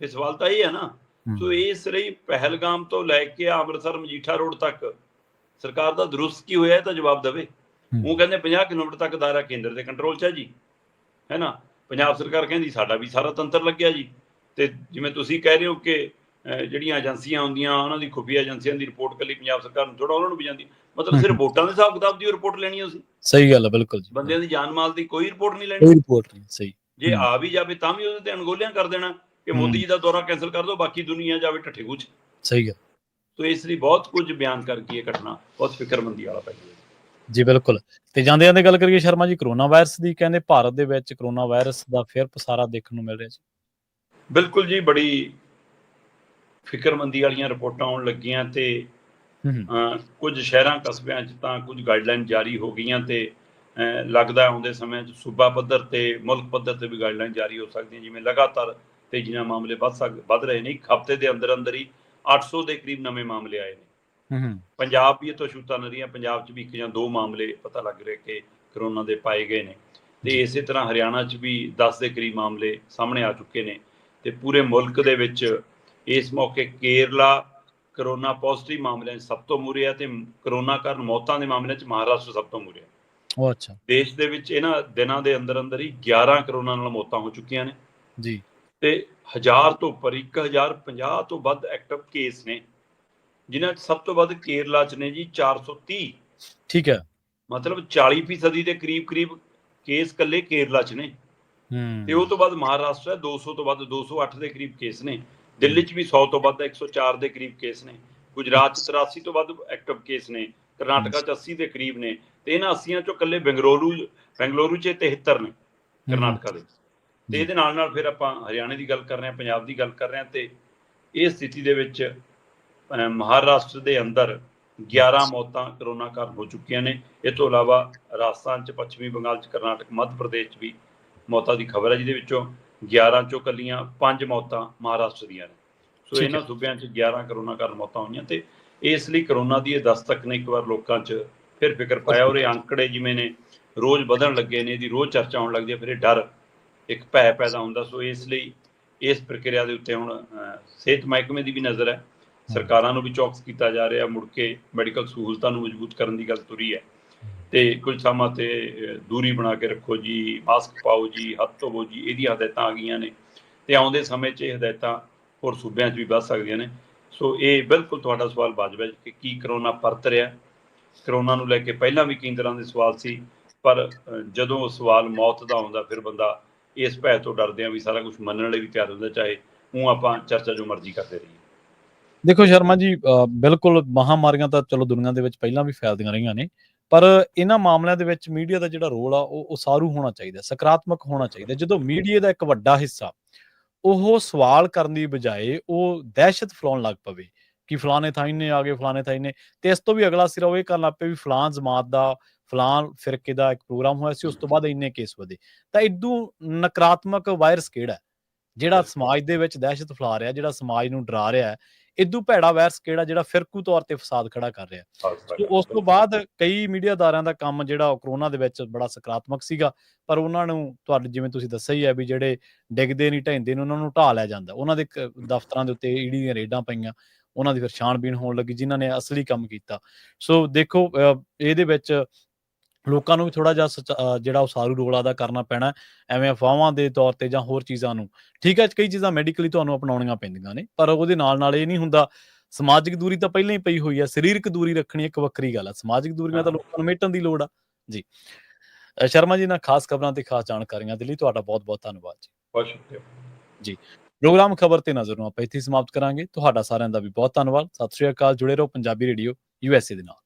ਫਿਰ ਸਵਾਲ ਤਾਂ ਇਹ ਹੈ ਨਾ। ਸੋ ਇਸ ਲਈ ਪਹਿਲਗਾਮ ਤੋਂ ਲੈ ਕੇ ਅੰਮ੍ਰਿਤਸਰ ਮਜੀਠਾ ਰੋਡ ਤੱਕ ਸਰਕਾਰ ਦਾ ਦਰੁਸਤ ਕੀ ਹੋਇਆ ਇਹ ਤਾਂ ਜਵਾਬ ਦੇਵੇ। ਉਹ ਕਹਿੰਦੇ 50 ਕਿਲੋਮੀਟਰ ਤੱਕ ਦਾਇਰਾ ਕੇਂਦਰ ਦੇ ਕੰਟਰੋਲ 'ਚ ਹੈ ਜੀ ਹੈ ਨਾ ਪੰਜਾਬ ਸਰਕਾਰ ਕਹਿੰਦੀ ਸਾਡਾ ਵੀ ਸਾਰਾ ਤੰਤਰ ਲੱਗਿਆ ਜੀ ਤੇ ਜਿਵੇਂ ਤੁਸੀਂ ਕਹਿ ਰਹੇ ਹੋ ਕਿ ਜਿਹੜੀਆਂ ਏਜੰਸੀਆਂ ਹੁੰਦੀਆਂ ਉਹਨਾਂ ਦੀ ਖੁਫੀਆ ਏਜੰਸੀਆਂ ਦੀ ਰਿਪੋਰਟ ਕੱਲੀ ਪੰਜਾਬ ਸਰਕਾਰ ਨੂੰ ਥੋੜਾ ਉਹਨਾਂ ਨੂੰ ਵੀ ਜਾਂਦੀ। ਮਤਲਬ ਸਿਰਫ। ਵੋਟਾਂ ਦੇ ਹਿਸਾਬ ਕਿਤਾਬ ਦੀ ਰਿਪੋਰਟ ਲੈਣੀ ਹੈ ਤੁਸੀਂ ਸਹੀ ਗੱਲ ਹੈ ਬਿਲਕੁਲ ਜੀ। ਬੰਦਿਆਂ ਦੀ ਜਾਨ ਮਾਲ ਦੀ ਕੋਈ ਰਿਪੋਰਟ ਨਹੀਂ ਲੈਣੀ। ਕੋਈ ਰਿਪੋਰਟ ਨਹੀਂ ਸਹੀ। ਜੇ। ਆ ਵੀ ਜਾਵੇ ਤਾਂ ਵੀ ਉਹਦੇ ਤੇ ਅਣਗੋਲਿਆਂ ਕਰ ਦੇਣਾ ਕਿ ਮੋਦੀ ਜੀ ਦਾ ਦੌਰਾ ਕੈਨਸਲ ਕਰ ਦਿਓ ਬਾਕੀ ਦੁਨੀਆ ਜਾਵੇ ਠੱਠੇ ਕੁਝ ਸਹੀ ਗੱਲ। ਤੋ ਇਸ ਲਈ ਬਹੁਤ ਕੁਝ ਬਿਆਨ ਕਰ ਗਈ ਇਹ ਘਟਨਾ ਬਹੁਤ ਫਿਕਰਮੰਦੀ ਵਾਲਾ ਪੈ ਗਿਆ। ਜੀ ਬਿਲਕੁਲ। ਤੇ ਜਾਂਦੇ ਜਾਂਦੇ ਗੱਲ ਕਰੀਏ ਸ਼ਰਮਾ ਜੀ ਕਰੋਨਾ ਵਾਇਰਸ ਦੀ ਕਹਿੰਦੇ ਭਾਰਤ ਦੇ ਵਿੱਚ ਕਰੋਨਾ ਵਾਇਰਸ ਦਾ ਫਿਰ ਪਸਾਰਾ ਦੇਖਣ ਨੂੰ ਮਿਲ ਰਿਹਾ ਜੀ। ਬਿਲਕੁਲ ਜੀ ਬੜੀ ਫਿਕਰਮੰਦੀ ਵਾਲੀਆਂ ਰਿਪੋਰਟਾਂ ਆਉਣ ਲੱਗੀਆਂ ਤੇ ਕੁਝ ਸ਼ਹਿਰਾਂ ਕਸਬਿਆਂ 'ਚ ਤਾਂ ਕੁਝ ਗਾਈਡਲਾਈਨ ਜਾਰੀ ਹੋ ਗਈਆਂ ਤੇ ਲੱਗਦਾ ਆਉਂਦੇ ਸਮੇਂ 'ਚ ਸੂਬਾ ਪੱਧਰ ਤੇ ਮੁਲਕ ਪੱਧਰ ਤੇ ਵੀ ਗਾਈਡਲਾਈਨ ਜਾਰੀ ਹੋ ਸਕਦੀਆਂ ਜਿਵੇਂ ਲਗਾਤਾਰ ਤੇਜ਼ੀ ਨਾਲ ਮਾਮਲੇ ਵੱਧ ਸਕ ਵੱਧ ਰਹੇ ਨੇ। ਇੱਕ ਹਫ਼ਤੇ ਦੇ ਅੰਦਰ ਅੰਦਰ ਹੀ 800 ਦੇ ਕਰੀਬ ਨਵੇਂ ਮਾਮਲੇ ਆਏ ਨੇ। ਪੰਜਾਬ ਵੀ ਇਹ ਤੋਂ ਛੂਤਾਂ ਨਹੀਂ ਰਹੀਆਂ ਪੰਜਾਬ 'ਚ ਵੀ ਇੱਕ ਜਾਂ ਦੋ ਮਾਮਲੇ ਪਤਾ ਲੱਗ ਰਿਹਾ ਕਿ ਕਰੋਨਾ ਦੇ ਪਾਏ ਗਏ ਨੇ। ਤੇ ਇਸੇ ਤਰ੍ਹਾਂ ਹਰਿਆਣਾ 'ਚ ਵੀ 10 ਦੇ ਕਰੀਬ ਮਾਮਲੇ ਸਾਹਮਣੇ ਆ ਚੁੱਕੇ ਨੇ ਤੇ ਪੂਰੇ ਮੁਲਕ ਦੇ ਵਿੱਚ ਇਸ ਮੌਕੇ ਕੇਰਲਾ ਕਰੋਨਾ ਪੋਜ਼ਿਟਿਵ ਮਾਮਲਿਆਂ 'ਚ ਸਭ ਤੋਂ ਮੂਰੇ ਹੈ ਤੇ ਕਰੋਨਾ ਕਾਰਨ ਮੌਤਾਂ ਦੇ ਮਾਮਲਿਆਂ 'ਚ ਮਹਾਰਾਸ਼ਟਰ ਸਭ ਤੋਂ ਮੂਰੇ ਹੈ ਉਹ ਅੱਛਾ। ਦੇਸ਼ ਦੇ ਵਿੱਚ ਇਹਨਾਂ ਦਿਨਾਂ ਦੇ ਅੰਦਰ ਅੰਦਰ ਹੀ 11 ਕਰੋਨਾ ਨਾਲ ਮੌਤਾਂ ਹੋ ਚੁੱਕੀਆਂ ਨੇ। ਜੀ। ਤੇ 1000 ਤੋਂ ਉੱਪਰ 1050 ਤੋਂ ਵੱਧ ਐਕਟਿਵ ਕੇਸ ਨੇ ਜਿਨ੍ਹਾਂ 'ਚ ਸਭ ਤੋਂ ਵੱਧ ਕੇਰਲਾ 'ਚ ਨੇ ਜੀ 430 ਠੀਕ ਹੈ। ਮਤਲਬ 40% ਦੇ ਕਰੀਬ ਕਰੀਬ ਕੇਸ ਕੱਲੇ ਕੇਰਲਾ 'ਚ ਨੇ। ਹੂੰ। ਤੇ ਉਹ ਤੋਂ ਬਾਅਦ ਮਹਾਰਾਸ਼ਟਰ ਹੈ 200 ਤੋਂ ਵੱਧ 208 ਦੇ ਕਰੀਬ ਕੇਸ ਨੇ। ਦਿੱਲੀ 'ਚ ਵੀ 100 ਤੋਂ ਵੱਧ 104 ਦੇ ਕਰੀਬ ਕੇਸ ਨੇ। ਗੁਜਰਾਤ 'ਚ 83 ਤੋਂ ਵੱਧ ਐਕਟਿਵ ਕੇਸ ਨੇ। ਕਰਨਾਟਕਾ 'ਚ 80 ਦੇ ਕਰੀਬ ਨੇ। ਤੇ ਇਹਨਾਂ 80 ਚੋਂ ਇਕੱਲੇ ਬੰਗਲੁਰੂ ਬੰਗਲੁਰੂ 'ਚ 73 ਨੇ, ਕਰਨਾਟਕਾ ਦੇ ਤੇ ਇਹਦੇ ਨਾਲ ਨਾਲ ਫਿਰ ਆਪਾਂ ਹਰਿਆਣੇ ਦੀ ਗੱਲ ਕਰ ਰਹੇ ਹਾਂ, ਪੰਜਾਬ ਦੀ ਗੱਲ ਕਰ ਰਹੇ ਹਾਂ ਤੇ ਇਹ ਸਥਿਤੀ ਦੇ ਵਿੱਚ ਮਹਾਰਾਸ਼ਟਰ ਦੇ ਅੰਦਰ 11 ਮੌਤਾਂ ਕਰੋਨਾ ਕਾਰਨ ਹੋ ਚੁੱਕੀਆਂ ਨੇ। ਇਹ ਤੋਂ ਇਲਾਵਾ ਰਾਜਸਥਾਨ ਚ, ਪੱਛਮੀ ਬੰਗਾਲ ਚ, ਕਰਨਾਟਕ, ਮੱਧ ਪ੍ਰਦੇਸ਼ ਚ ਵੀ ਮੌਤਾਂ ਦੀ ਖਬਰ ਹੈ, ਜਿਹਦੇ ਵਿੱਚੋਂ 11 ਚੋਂ ਕੱਲੀਆਂ 5 ਮੌਤਾਂ ਮਹਾਰਾਸ਼ਟਰ ਦੀਆਂ ਨੇ। ਸੋ। ਇਹਨਾਂ ਸੂਬਿਆਂ ਚ 11 ਕਰੋਨਾ ਕਾਰਨ ਮੌਤਾਂ ਹੋਈਆਂ ਤੇ ਇਸ ਲਈ ਕਰੋਨਾ ਦੀ ਇਹ ਦਸਤਕ ਨੇ ਇੱਕ ਵਾਰ ਲੋਕਾਂ 'ਚ ਫਿਰ ਫਿਕਰ ਪਾਇਆ ਔਰ ਇਹ ਅੰਕੜੇ ਜਿਵੇਂ ਨੇ ਰੋਜ਼ ਵਧਣ ਲੱਗੇ ਨੇ ਇਹਦੀ ਰੋਜ਼ ਚਰਚਾ ਹੋਣ ਲੱਗਦੀ ਹੈ ਫਿਰ ਇਹ ਡਰ ਇੱਕ ਭੈ ਪੈਦਾ ਹੁੰਦਾ। ਸੋ ਇਸ ਲਈ ਇਸ ਪ੍ਰਕਿਰਿਆ ਦੇ ਉੱਤੇ ਹੁਣ ਸਿਹਤ ਮਹਿਕਮੇ ਦੀ ਵੀ ਨਜ਼ਰ ਹੈ। ਸਰਕਾਰਾਂ ਨੂੰ ਵੀ ਚੌਕਸ ਕੀਤਾ ਜਾ ਰਿਹਾ ਮੁੜ ਕੇ ਮੈਡੀਕਲ ਸਹੂਲਤਾਂ ਨੂੰ ਮਜ਼ਬੂਤ ਕਰਨ ਦੀ ਗੱਲ ਤੁਰੀ ਹੈ। ਤੇ ਕੁਝ ਥਾਵਾਂ ਤੇ ਦੂਰੀ ਬਣਾ ਕੇ ਰੱਖੋ ਜੀ, ਮਾਸਕ ਪਾਓ ਜੀ, ਹੱਥ ਧੋਵੋ ਜੀ, ਇਹਦੀਆਂ ਹਦਾਇਤਾਂ ਆ ਗਈਆਂ ਨੇ। ਤੇ ਆਉਂਦੇ ਸਮੇਂ 'ਚ ਇਹ ਹਦਾਇਤਾਂ ਹੋਰ ਸੂਬਿਆਂ 'ਚ ਵੀ ਵੱਧ ਸਕਦੀਆਂ ਨੇ। ਸੋ ਇਹ ਬਿਲਕੁਲ ਤੁਹਾਡਾ ਸਵਾਲ ਵਾਜਬ ਹੈ ਕਿ ਕੀ ਕਰੋਨਾ ਪਰਤ ਰਿਹਾ। ਕਰੋਨਾ ਨੂੰ ਲੈ ਕੇ ਪਹਿਲਾਂ ਵੀ ਕਈ ਤਰ੍ਹਾਂ ਦੇ ਸਵਾਲ ਸੀ, ਪਰ ਜਦੋਂ ਉਹ ਸਵਾਲ ਮੌਤ ਦਾ ਆਉਂਦਾ, ਫਿਰ ਬੰਦਾ ਇਸ ਭੈ ਤੋਂ ਡਰਦੇ ਆ ਵੀ ਸਾਰਾ ਕੁਝ ਮੰਨਣ ਲਈ ਵੀ ਤਿਆਰ ਹੁੰਦਾ, ਚਾਹੇ ਉਹ ਆਪਾਂ ਚਰਚਾ ਜੋ ਮਰਜ਼ੀ ਕਰਦੇ ਰਹੀਏ। ਦੇਖੋ ਸ਼ਰਮਾ ਜੀ ਬਿਲਕੁਲ ਮਹਾਮਾਰੀਆਂ ਤਾਂ ਚਲੋ ਦੁਨੀਆ ਦੇ ਵਿੱਚ ਪਹਿਲਾਂ ਵੀ ਫੈਲਦੀਆਂ ਰਹੀਆਂ ਨੇ। ਪਰ ਇਹਨਾਂ ਮਾਮਲਿਆਂ ਦੇ ਵਿੱਚ ਮੀਡੀਆ ਦਾ ਜਿਹੜਾ ਰੋਲ ਆ, ਉਹ ਉਸਾਰੂ ਹੋਣਾ ਚਾਹੀਦਾ, ਸਕਾਰਾਤਮਕ ਹੋਣਾ ਚਾਹੀਦਾ। ਜਦੋਂ ਮੀਡੀਆ ਦਾ ਇੱਕ ਵੱਡਾ ਹਿੱਸਾ ਉਹ ਸਵਾਲ ਕਰਨ ਦੀ ਬਜਾਏ ਉਹ ਦਹਿਸ਼ਤ ਫਲਾਉਣ ਲੱਗ ਪਵੇ ਕਿ ਫਲਾਣੇ ਥਾਂ ਇੰਨੇ ਆ ਗਏ, ਫਲਾਣੇ ਥਾਂ ਇੰਨੇ। ਤੇ ਇਸ ਤੋਂ ਵੀ ਅਗਲਾ ਸਿਰਾ ਉਹ ਇਹ ਕਰਨ ਲੱਗ ਪਏ ਵੀ ਫਲਾਂ ਜਮਾਤ ਦਾ ਫਲਾਂ ਫਿਰਕੇ ਦਾ ਇੱਕ ਪ੍ਰੋਗਰਾਮ ਹੋਇਆ ਸੀ, ਉਸ ਤੋਂ ਬਾਅਦ ਇੰਨੇ ਕੇਸ ਵਧੇ। ਤਾਂ ਇਦੋਂ ਨਕਾਰਾਤਮਕ ਵਾਇਰਸ ਕਿਹੜਾ ਜਿਹੜਾ ਸਮਾਜ ਦੇ ਵਿੱਚ ਦਹਿਸ਼ਤ ਫੈਲਾ ਰਿਹਾ, ਜਿਹੜਾ ਸਮਾਜ ਨੂੰ ਡਰਾ ਰਿਹਾ ਇਦੋਂ ਭੈੜਾ ਵਾਇਰਸ ਕਿਹੜਾ ਜਿਹੜਾ ਫਿਰਕੂ ਤੌਰ ਤੇ ਫਸਾਦ ਖੜਾ ਕਰ ਰਿਹਾ ਸੋ ਉਸ ਤੋਂ ਬਾਅਦ ਕਈ ਮੀਡੀਆਦਾਰਾਂ ਦਾ ਕੰਮ ਜਿਹੜਾ ਉਹ ਕਰੋਨਾ ਦੇ ਵਿੱਚ ਬੜਾ ਸਕਾਰਾਤਮਕ ਸੀਗਾ ਪਰ ਉਹਨਾਂ ਨੂੰ ਤੁਹਾਡੇ ਜਿਵੇਂ ਤੁਸੀਂ ਦੱਸਿਆ ਹੀ ਹੈ ਵੀ ਜਿਹੜੇ ਡਿੱਗਦੇ ਨਹੀਂ ਢਹਿੰਦੇ ਨੇ ਉਹਨਾਂ ਨੂੰ ਢਾਹ ਲਿਆ ਜਾਂਦਾ। ਉਹਨਾਂ ਦੇ ਦਫ਼ਤਰਾਂ ਦੇ ਉੱਤੇ ਈਡੀ ਦੀਆਂ ਰੇਡਾਂ ਪਈਆਂ ਉਹਨਾਂ ਦੀ ਫਿਰ ਛਾਣਬੀਣ ਹੋਣ ਲੱਗੀ ਜਿਨ੍ਹਾਂ ਨੇ ਅਸਲੀ ਕੰਮ ਕੀਤਾ। ਸੋ ਦੇਖੋ ਇਹਦੇ ਵਿੱਚ ਲੋਕਾਂ ਨੂੰ ਵੀ ਥੋੜਾ ਜਿਹਾ ਜਿਹੜਾ ਉਸਾਰੂ ਰੋਲ ਅਦਾ ਕਰਨਾ ਪੈਣਾ। ਐਵੇਂ ਅਫਵਾਹਾਂ ਦੇ ਤੌਰ ਤੇ ਜਾਂ ਹੋਰ ਚੀਜ਼ਾਂ ਨੂੰ। ਠੀਕ ਹੈ ਕਈ ਚੀਜ਼ਾਂ ਮੈਡੀਕਲੀ ਤੁਹਾਨੂੰ ਅਪਣਾਉਣੀਆਂ ਪੈਂਦੀਆਂ ਨੇ ਪਰ ਉਹਦੇ ਨਾਲ ਨਾਲ ਇਹ ਨਹੀਂ ਹੁੰਦਾ ਸਮਾਜਿਕ ਦੂਰੀ ਤਾਂ ਪਹਿਲਾਂ ਹੀ ਪਈ ਹੋਈ ਹੈ ਸਰੀਰਕ ਦੂਰੀ ਰੱਖਣੀ ਇੱਕ ਵੱਖਰੀ ਗੱਲ ਹੈ ਸਮਾਜਿਕ ਦੂਰੀਆਂ ਤਾਂ। ਲੋਕਾਂ ਨੂੰ ਮੇਟਣ ਦੀ ਲੋੜ ਆ। ਜੀ। ਸ਼ਰਮਾ ਜੀ ਨਾਲ ਖਾਸ ਖਬਰਾਂ ਤੇ ਖਾਸ ਜਾਣਕਾਰੀਆਂ ਦੇ ਲਈ ਤੁਹਾਡਾ ਬਹੁਤ ਬਹੁਤ ਧੰਨਵਾਦ ਜੀ। ਬਹੁਤ ਸ਼ੁਕਰੀਆ। ਪ੍ਰੋਗਰਾਮ ਖਬਰ ਤੇ ਨਜ਼ਰ ਨੂੰ ਆਪਾਂ ਇੱਥੇ ਸਮਾਪਤ ਕਰਾਂਗੇ। ਤੁਹਾਡਾ ਸਾਰਿਆਂ ਦਾ ਵੀ ਬਹੁਤ ਧੰਨਵਾਦ। ਸਤਿ ਸ਼੍ਰੀ ਅਕਾਲ ਜੁੜੇ ਰਹੋ ਪੰਜਾਬੀ ਰੇਡੀਓ ਯੂਐਸਏ ਦੇ ਨਾਲ।